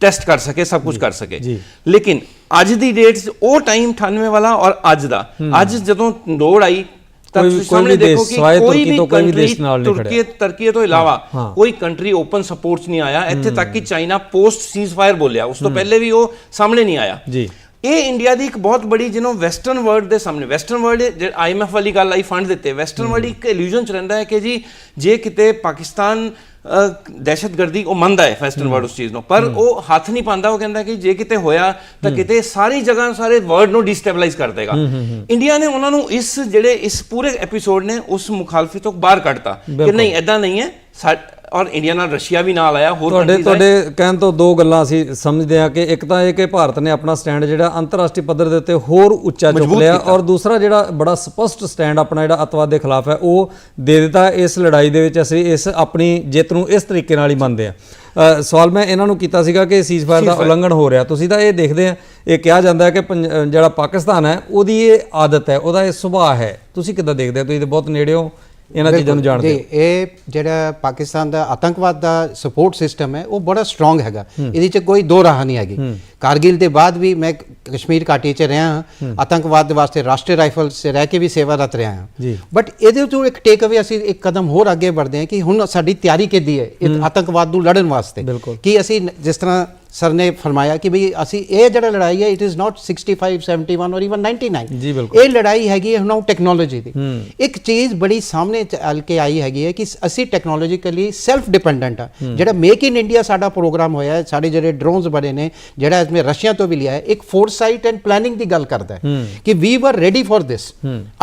ਟੈਸਟ ਕਰ ਸਕੇ ਸਭ ਕੁਝ ਕਰ ਸਕੇ। ਲੇਕਿਨ ਅੱਜ ਦੀ ਡੇਟ ਉਹ ਟਾਈਮ 98 ਵਾਲਾ ਔਰ ਅੱਜ ਦਾ। ਅੱਜ ਜਦੋਂ ਲੋੜ ਆਈ ਤਾਂ ਕੋਈ- ਤੁਸੀਂ ਕੋਈ ਵੀ ਸਾਹਮਣੇ ਦੇਖੋ ਦੇਸ਼ ਕਿ ਸਿਵਾਏ ਕੋਈ ਤੁਰਕੀ ਵੀ ਤੋਂ ਕੋਈ ਵੀ ਦੇਸ਼ country ਨਾਲ ਨਹੀਂ ਤੁਰਕੀ ਤੁਰਕੀ ਤੋਂ ਇਲਾਵਾ ਹਾਂ। ਕੋਈ ਕੰਟਰੀ ਓਪਨ ਸਪੋਰਟ 'ਚ ਨਹੀਂ ਆਇਆ। ਇੱਥੇ ਤੱਕ ਕਿ ਚਾਈਨਾ ਪੋਸਟ ਸੀਜ਼ਫਾਇਰ ਬੋਲਿਆ। ਉਸ ਤੋਂ ਪਹਿਲੇ ਵੀ ਉਹ ਸਾਹਮਣੇ ਨਹੀਂ ਆਇਆ। ਜੀ। ਇਹ ਇੰਡੀਆ ਦੀ ਇੱਕ ਬਹੁਤ ਬੜੀ ਜਿਹਨੂੰ ਵੈਸਟਰਨ ਵਰਲਡ ਦੇ ਸਾਹਮਣੇ ਵੈਸਟਰਨ ਵਰਲਡ ਆਈਐਮਐਫ ਵਾਲੀ ਗੱਲ ਆਈ ਫੰਡ ਦਿੱਤੇ। ਵੈਸਟਰਨ ਵਰਲਡ ਇੱਕ ਇਲੂਜਨ ਚ ਰਹਿੰਦਾ ਹੈ ਕਿ ਜੀ ਜੇ ਕਿਤੇ ਪਾਕਿਸਤਾਨ ਦਹਿਸ਼ਤਗਰਦੀ ਉਹ ਮੰਨਦਾ ਹੈ ਵੈਸਟਰਨ ਵਰਲਡ ਉਸ ਚੀਜ਼ ਨੂੰ। ਪਰ ਉਹ ਹੱਥ ਨਹੀਂ ਪਾਉਂਦਾ ਉਹ ਕਹਿੰਦਾ ਕਿ ਜੇ ਕਿਤੇ ਹੋਇਆ ਤਾਂ ਕਿਤੇ ਸਾਰੀ ਜਗ੍ਹਾ ਸਾਰੇ ਵਰਲਡ ਨੂੰ ਡਿਸਟੇਬਲਾਈਜ਼ ਕਰ ਦੇਗਾ। ਇੰਡੀਆ ਨੇ ਉਹਨਾਂ ਨੂੰ ਇਸ ਜਿਹੜੇ ਇਸ ਪੂਰੇ ਐਪੀਸੋਡ ਨੇ ਉਸ ਮੁਖਾਲਫੀ ਤੋਂ ਬਾਹਰ ਕੱਢਤਾ ਕਿ ਨਹੀਂ ਐਦਾਂ ਨਹੀਂ ਹੈ। ਔਰ ਇੰਡੀਆ ਨਾਲ ਰਸ਼ੀਆ ਵੀ ਨਾਲ ਆਇਆ ਹੋਰ ਤੁਹਾਡੇ। ਤੁਹਾਡੇ ਕਹਿਣ ਤੋਂ ਦੋ ਗੱਲਾਂ ਅਸੀਂ ਸਮਝਦੇ ਹਾਂ ਕਿ ਇੱਕ ਤਾਂ ਇਹ ਕਿ ਭਾਰਤ ਨੇ ਆਪਣਾ ਸਟੈਂਡ ਜਿਹੜਾ ਅੰਤਰਰਾਸ਼ਟਰੀ ਪੱਧਰ ਦੇ ਉੱਤੇ ਹੋਰ ਉੱਚਾ ਚੁੱਕ ਲਿਆ ਔਰ ਦੂਸਰਾ ਜਿਹੜਾ ਬੜਾ ਸਪਸ਼ਟ ਸਟੈਂਡ ਆਪਣਾ ਜਿਹੜਾ ਅਤਵਾਦ ਦੇ ਖਿਲਾਫ ਹੈ ਉਹ ਦੇ ਦਿੱਤਾ ਇਸ ਲੜਾਈ ਦੇ ਵਿੱਚ ਅਸੀਂ ਇਸ ਆਪਣੀ ਜਿੱਤ ਨੂੰ ਇਸ ਤਰੀਕੇ ਨਾਲ ਹੀ ਮੰਨਦੇ ਆ ਅ, ਸਵਾਲ ਮੈਂ ਇਹਨਾਂ ਨੂੰ ਕੀਤਾ ਸੀਗਾ ਕਿ ਸੀਜ਼ਫਾਇਰ ਦਾ ਉਲੰਘਣ ਹੋ ਰਿਹਾ। ਤੁਸੀਂ ਤਾਂ ਇਹ ਦੇਖਦੇ ਆ ਇਹ ਕਿਹਾ ਜਾਂਦਾ ਹੈ ਕਿ ਜਿਹੜਾ ਪਾਕਿਸਤਾਨ ਹੈ ਉਹਦੀ ਇਹ ਆਦਤ ਹੈ ਉਹਦਾ ਇਹ ਸੁਭਾਅ ਹੈ। ਤੁਸੀਂ ਕਿੱਦਾਂ ਦੇਖਦੇ ਹੋ? ਤੁਸੀਂ ਤਾਂ ਬਹੁਤ ਨੇੜੇ ਹੋ ਇਹਨਾਂ ਚੀਜ਼ਾਂ ਨੂੰ ਜਾਣਦੇ ਹੋ। ਜੀ ਇਹ ਜਿਹੜਾ ਪਾਕਿਸਤਾਨ ਦਾ ਆਤੰਕਵਾਦ ਦਾ ਸਪੋਰਟ ਸਿਸਟਮ ਹੈ ਉਹ ਬੜਾ ਸਟਰੋਂਗ ਹੈਗਾ। ਇਹਦੇ 'ਚ ਕੋਈ ਦੋ ਰਾਹ ਨਹੀਂ ਹੈਗੀ। ਕਾਰਗਿਲ ਦੇ ਬਾਅਦ ਵੀ ਮੈਂ ਕਸ਼ਮੀਰ ਘਾਟੀ 'ਚ ਰਿਹਾ ਹਾਂ। ਆਤੰਕਵਾਦ ਦੇ ਵਾਸਤੇ ਰਾਸ਼ਟਰੀ ਰਾਈਫਲਸ 'ਚ ਰਹਿ ਕੇ ਵੀ ਸੇਵਾਰਤ ਰਿਹਾ। ਹਾਂ। ਬਟ ਇਹਦੇ ਤੋਂ ਇੱਕ ਟੇਕ ਅਵੇ ਅਸੀਂ ਇੱਕ ਕਦਮ ਹੋਰ ਅੱਗੇ ਵਧਦੇ ਹਾਂ ਕਿ ਹੁਣ ਸਾਡੀ ਤਿਆਰੀ ਕਿੱਦੀ ਹੈ? ਇਹ ਆਤੰਕਵਾਦ ਨੂੰ ਲੜਨ ਵਾਸਤੇ। ਕਿ ਅਸੀਂ ਜਿਸ ਤਰ੍ਹਾਂ ਸਰ ਨੇ ਫਰਮਾਇਆ ਕਿ ਵੀ ਅਸੀਂ ਇਹ ਜਿਹੜਾ ਲੜਾਈ ਹੈ ਇਟ ਇਜ਼ ਨਾਟ 65 71 ਔਰ ਇਵਨ 99 ਜੀ, ਬਿਲਕੁਲ। ਇਹ ਲੜਾਈ ਹੈਗੀ ਹੈ ਹੁਣ ਟੈਕਨੋਲੋਜੀ ਦੀ। ਇੱਕ ਚੀਜ਼ ਬੜੀ ਸਾਹਮਣੇ ਚੱਲ ਕੇ ਆਈ ਹੈਗੀ ਹੈ ਕਿ ਅਸੀਂ ਟੈਕਨੋਲੋਜੀਕਲੀ ਸੈਲਫ ਡਿਪੈਂਡੈਂਟ ਆ ਜਿਹੜਾ ਮੇਕ ਇਨ ਇੰਡੀਆ ਸਾਡਾ ਪ੍ਰੋਗਰਾਮ ਹੋਇਆ ਹੈ ਸਾਡੇ ਜਿਹੜੇ ਡਰੋਨਸ ਬਣੇ ਨੇ ਜਿਹੜਾ ਇਸਮੇ ਰਸ਼ੀਆ ਤੋਂ ਵੀ ਲਿਆ ਹੈ ਇੱਕ ਫੋਰਸਾਈਟ ਐਂਡ ਪਲੈਨਿੰਗ ਦੀ ਗੱਲ ਕਰਦਾ ਹੈ ਕਿ ਵੀ ਵਰ ਰੈਡੀ ਫॉर ਦਿਸ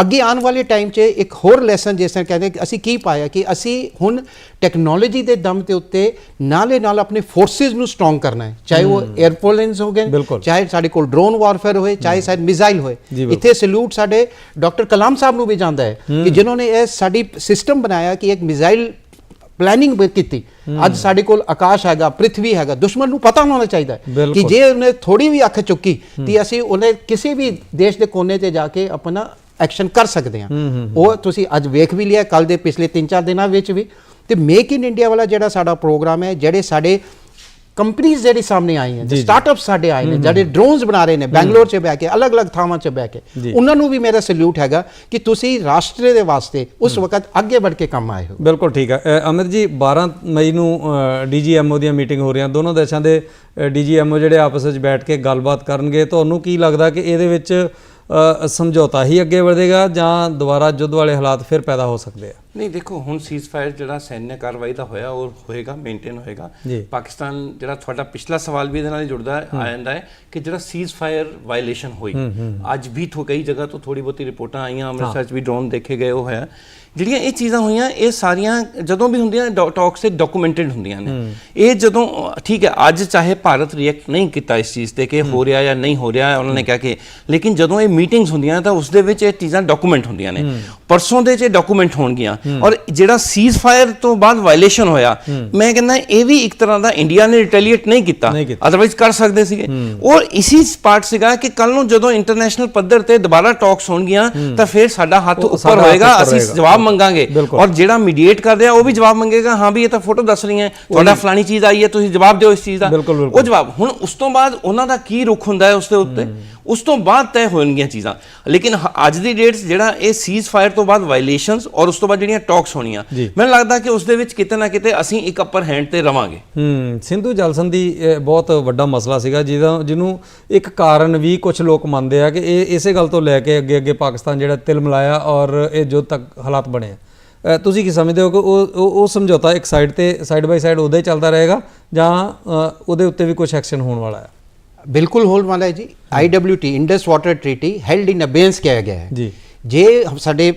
ਅੱਗੇ ਆਉਣ ਵਾਲੇ ਟਾਈਮ 'ਚ ਇੱਕ ਹੋਰ ਲੈਸਨ ਜਿਸ ਤਰ੍ਹਾਂ ਕਹਿੰਦੇ ਅਸੀਂ ਕੀ ਪਾਇਆ ਕਿ ਅਸੀਂ ਹੁਣ ਟੈਕਨੋਲੋਜੀ ਦੇ ਦਮ ਤੇ ਉੱਤੇ ਨਾਲੇ ਨਾਲ ਆਪਣੇ ਫੋਰਸਿਸ ਨੂੰ ਸਟਰੋਂਗ ਕਰਨਾ ਹੈ। ਚਾਹੇ ਉਹ 에ਅਰਪੋਲੈਂਸ ਹੋ ਗਏ। ਚਾਹੇ ਸਾਡੇ ਕੋਲ ਡਰੋਨ ਵਾਰਫੇਅਰ ਹੋਏ ਚਾਹੇ ਸਾਡੇ ਮਿਜ਼ਾਈਲ ਹੋਏ। ਇੱਥੇ ਸਲੂਟ ਸਾਡੇ ਡਾਕਟਰ ਕਲਾਮ ਸਾਹਿਬ ਨੂੰ ਵੀ ਜਾਂਦਾ ਹੈ ਕਿ ਜਿਨ੍ਹਾਂ ਨੇ ਇਹ ਸਾਡੀ ਸਿਸਟਮ ਬਣਾਇਆ ਕਿ ਇੱਕ ਮਿਜ਼ਾਈਲ ਪਲੈਨਿੰਗ ਕੀਤੀ। ਅੱਜ ਸਾਡੇ ਕੋਲ ਆਕਾਸ਼ ਹੈਗਾ ਪ੍ਰithvi ਹੈਗਾ ਦੁਸ਼ਮਣ ਨੂੰ ਪਤਾ ਹੋਣਾ ਚਾਹੀਦਾ ਕਿ। ਜੇ ਉਹਨੇ ਥੋੜੀ ਵੀ ਅੱਖ ਚੁੱਕੀ ਤੇ ਅਸੀਂ ਉਹਨੇ ਕਿਸੇ ਵੀ ਦੇਸ਼ ਦੇ ਕੋਨੇ ਤੇ ਜਾ ਕੇ ਆਪਣਾ ਐਕਸ਼ਨ ਕਰ ਸਕਦੇ ਹਾਂ। ਉਹ ਤੁਸੀਂ ਅੱਜ ਵੇਖ ਵੀ ਲਿਆ ਕੱਲ ਦੇ ਪਿਛਲੇ 3-4 ਦਿਨਾਂ ਵਿੱਚ ਵੀ। ਤੇ ਮੇਕ ਇਨ ਇੰਡੀਆ ਵਾਲਾ ਜਿਹੜਾ ਸਾਡਾ ਪ੍ਰੋਗਰਾਮ ਹੈ ਜਿਹੜੇ ਸਾਡੇ ਕੰਪਨੀਆਂ ਜਿਹੜੀ ਸਾਹਮਣੇ ਆਈਆਂ ਜੀ। ਸਟਾਰਟਅਪਸ ਸਾਡੇ ਆਏ ਨੇ ਜਿਹੜੇ ਡਰੋਨਸ ਬਣਾ ਰਹੇ ਨੇ ਬੈਂਗਲੌਰ 'ਚ ਬਹਿ ਕੇ ਅਲੱਗ-ਅਲੱਗ ਥਾਵਾਂ 'ਚ ਬਹਿ ਕੇ। ਉਹਨਾਂ ਨੂੰ ਵੀ ਮੇਰਾ ਸਲੂਟ ਹੈਗਾ ਕਿ ਤੁਸੀਂ ਰਾਸ਼ਟਰ ਦੇ ਵਾਸਤੇ ਉਸ ਵਕਤ ਅੱਗੇ ਵੱਧ ਕੇ ਕੰਮ ਆਏ ਹੋ। ਬਿਲਕੁਲ ਠੀਕ ਹੈ ਅ, ਅਮਿਤ ਜੀ 12 ਮਈ ਨੂੰ ਡੀਜੀਐਮਓ ਦੀਆਂ ਮੀਟਿੰਗ ਹੋ ਰਹੀਆਂ। ਦੋਨੋਂ ਦੇਸ਼ਾਂ ਦੇ ਡੀਜੀਐਮਓ ਜਿਹੜੇ ਆਪਸ ਵਿੱਚ ਬੈਠ ਕੇ ਗੱਲਬਾਤ ਕਰਨਗੇ। ਤੁਹਾਨੂੰ ਕੀ ਲੱਗਦਾ ਕਿ ਇਹਦੇ ਵਿੱਚ ਸਮਝੌਤਾ ਹੀ ਅੱਗੇ ਵਧੇਗਾ ਜਾਂ ਦੁਬਾਰਾ ਯੁੱਧ ਵਾਲੇ ਹਾਲਾਤ ਫਿਰ ਪੈਦਾ ਹੋ ਸਕਦੇ ਆ? ਨਹੀਂ ਦੇਖੋ ਹੁਣ ਸੀਜ਼ਫਾਇਰ ਜਿਹੜਾ ਸੈਨਿਕ ਕਾਰਵਾਈ ਦਾ ਹੋਇਆ ਉਹ ਹੋਏਗਾ ਮੇਨਟੇਨ ਹੋਏਗਾ। ਪਾਕਿਸਤਾਨ ਜਿਹੜਾ ਤੁਹਾਡਾ ਪਿਛਲਾ ਸਵਾਲ ਵੀ ਇਹਦੇ ਨਾਲ ਹੀ ਜੁੜਦਾ ਹੈ- ਆ ਜਾਂਦਾ ਹੈ ਕਿ ਜਿਹੜਾ ਸੀਜ਼ਫਾਇਰ ਵਾਇਲੇਸ਼ਨ ਹੋਈ। ਅੱਜ ਵੀ ਥੋ ਕਈ ਜਗ੍ਹਾ ਤੋਂ ਥੋੜੀ ਬਹੁਤੀ ਰਿਪੋਰਟਾਂ ਆਈਆਂ ਅੰਮ੍ਰਿਤਸਰ 'ਚ ਵੀ ਡਰੋਨ ਦੇਖੇ ਗਏ ਉਹ ਹੋਇਆ। ਜਿਹੜੀਆਂ ਇਹ ਚੀਜ਼ਾਂ ਹੋਈਆਂ ਇਹ ਸਾਰੀਆਂ ਜਦੋਂ ਵੀ ਹੁੰਦੀਆਂ ਟਾਕਸ ਤੇ ਡਾਕੂਮੈਂਟਡ ਹੁੰਦੀਆਂ ਨੇ। ਇਹ ਜਦੋਂ ਠੀਕ ਹੈ ਅੱਜ ਚਾਹੇ ਭਾਰਤ ਰਿਐਕਟ ਨਹੀਂ ਕੀਤਾ ਇਸ ਚੀਜ਼ ਤੇ ਕਿ ਹੋ ਰਿਹਾ ਜਾਂ ਨਹੀਂ ਹੋ ਰਿਹਾ ਉਹਨਾਂ ਨੇ ਕਿਹਾ ਕਿ ਲੇਕਿਨ ਜਦੋਂ ਇਹ ਮੀਟਿੰਗਸ ਹੁੰਦੀਆਂ ਤਾਂ ਉਸ ਦੇ ਵਿੱਚ ਇਹ ਚੀਜ਼ਾਂ ਡਾਕੂਮੈਂਟ ਹੁੰਦੀਆਂ ਨੇ। ਪਰਸੋਂ ਦੇ ਚ ਡਾਕੂਮੈਂਟ ਹੋਣਗੀਆਂ। ਔਰ ਜਿਹੜਾ ਸੀਜ਼ ਫਾਇਰ ਤੋਂ ਬਾਅਦ ਵਾਇਲੇਸ਼ਨ ਹੋਇਆ ਮੈਂ ਕਹਿੰਦਾ ਇਹ ਵੀ ਇੱਕ ਤਰ੍ਹਾਂ ਦਾ ਇੰਡੀਆ ਨੇ ਰਿਟੈਲੀਏਟ ਨਹੀਂ ਕੀਤਾ। ਅਦਰਵਾਈਜ਼ ਕਰ ਸਕਦੇ ਸੀਗੇ। ਔਰ ਇਸੀ ਪਾਰਟ ਸੀਗਾ ਕਿ ਕੱਲ ਨੂੰ ਜਦੋਂ ਇੰਟਰਨੈਸ਼ਨਲ ਪੱਧਰ ਤੇ ਦੁਬਾਰਾ ਟਾਕਸ ਹੋਣਗੀਆਂ ਤਾਂ ਫਿਰ ਸਾਡਾ ਹੱਥ ਉੱਪਰ ਹੋਏਗਾ ਅਸੀਂ ਹੋਏਗਾ। ਜਵਾਬ ਮੰਗਾਂਗੇ। ਔਰ ਜਿਹੜਾ ਮੀਡੀਏਟ ਕਰ ਰਿਹਾ ਉਹ ਵੀ ਜਵਾਬ ਮੰਗੇਗਾ ਹਾਂ ਵੀ ਇਹ ਤਾਂ ਫੋਟੋ ਦੱਸ ਰਹੀ ਹੈ ਤੁਹਾਡਾ ਫਲਾਣੀ ਚੀਜ਼ ਆਈ ਹੈ ਤੁਸੀਂ ਜਵਾਬ ਦਿਓ ਇਸ ਚੀਜ਼ ਦਾ। ਉਹ ਜਵਾਬ ਹੁਣ ਉਸ ਤੋਂ ਬਾਅਦ ਉਹਨਾਂ ਦਾ ਕੀ ਰੁਖ ਹੁੰਦਾ ਹੈ ਉਸ ਦੇ ਉੱਤੇ? ਉਸ ਤੋਂ ਬਾਅਦ ਤੈਅ ਹੋਣਗੀਆਂ ਚੀਜ਼ਾਂ। ਲੇਕਿਨ ਅੱਜ ਦੀ ਡੇਟ 'ਚ ਜਿਹੜਾ ਇਹ ਸੀਜ਼ ਫਾਇਰ ਤੋਂ ਬਾਅਦ ਵਾਇਲੇਸ਼ਨਸ ਔਰ ਉਸ ਤੋਂ ਬਾਅਦ ਜਿਹੜੀਆਂ ਟਾਕਸ ਹੋਣੀਆਂ। ਮੈਨੂੰ ਲੱਗਦਾ ਕਿ ਉਸ ਦੇ ਵਿੱਚ ਕਿਤੇ ਨਾ ਕਿਤੇ ਅਸੀਂ ਇੱਕ ਅਪਰ ਹੈਂਡ ਤੇ ਰਵਾਂਗੇ। ਹੂੰ ਸਿੰਧੂ ਜਲ ਸੰਧੀ ਬਹੁਤ ਵੱਡਾ ਮਸਲਾ ਸੀਗਾ ਜਿਹਦਾ ਜਿਹਨੂੰ ਇੱਕ ਕਾਰਨ ਵੀ ਕੁਝ ਲੋਕ ਮੰਨਦੇ ਆ ਕਿ ਇਹ ਇਸੇ ਗੱਲ ਤੋਂ ਲੈ ਕੇ ਅੱਗੇ ਅੱਗੇ ਪਾਕਿਸਤਾਨ ਜਿਹੜਾ ਤਿਲ ਮਿਲਾਇਆ ਔਰ ਇਹ ਜੋ ਤੱਕ ਹਾਲਾਤ ਬਣੇ ਆ। ਤੁਸੀਂ ਕੀ ਸਮਝਦੇ ਹੋ ਕਿ ਉਹ ਉਹ- ਸਮਝੌਤਾ ਇੱਕ ਸਾਈਡ ਤੇ ਸਾਈਡ ਬਾਈ ਸਾਈਡ ਉਹਦਾ ਹੀ ਚੱਲਦਾ ਰਹੇਗਾ ਜਾਂ ਉਹਦੇ ਉੱਤੇ ਵੀ ਕੁਝ ਐਕਸ਼ਨ ਹੋਣ ਵਾਲਾ ਹੈ? ਬਿਲਕੁਲ ਹੋਣ ਵਾਲਾ ਹੈ ਜੀ। IWT Indus water treaty held in abeyance ਕਿਹਾ ਗਿਆ ਹੈ। ਜੀ। ਜੇ ਸਾਡੇ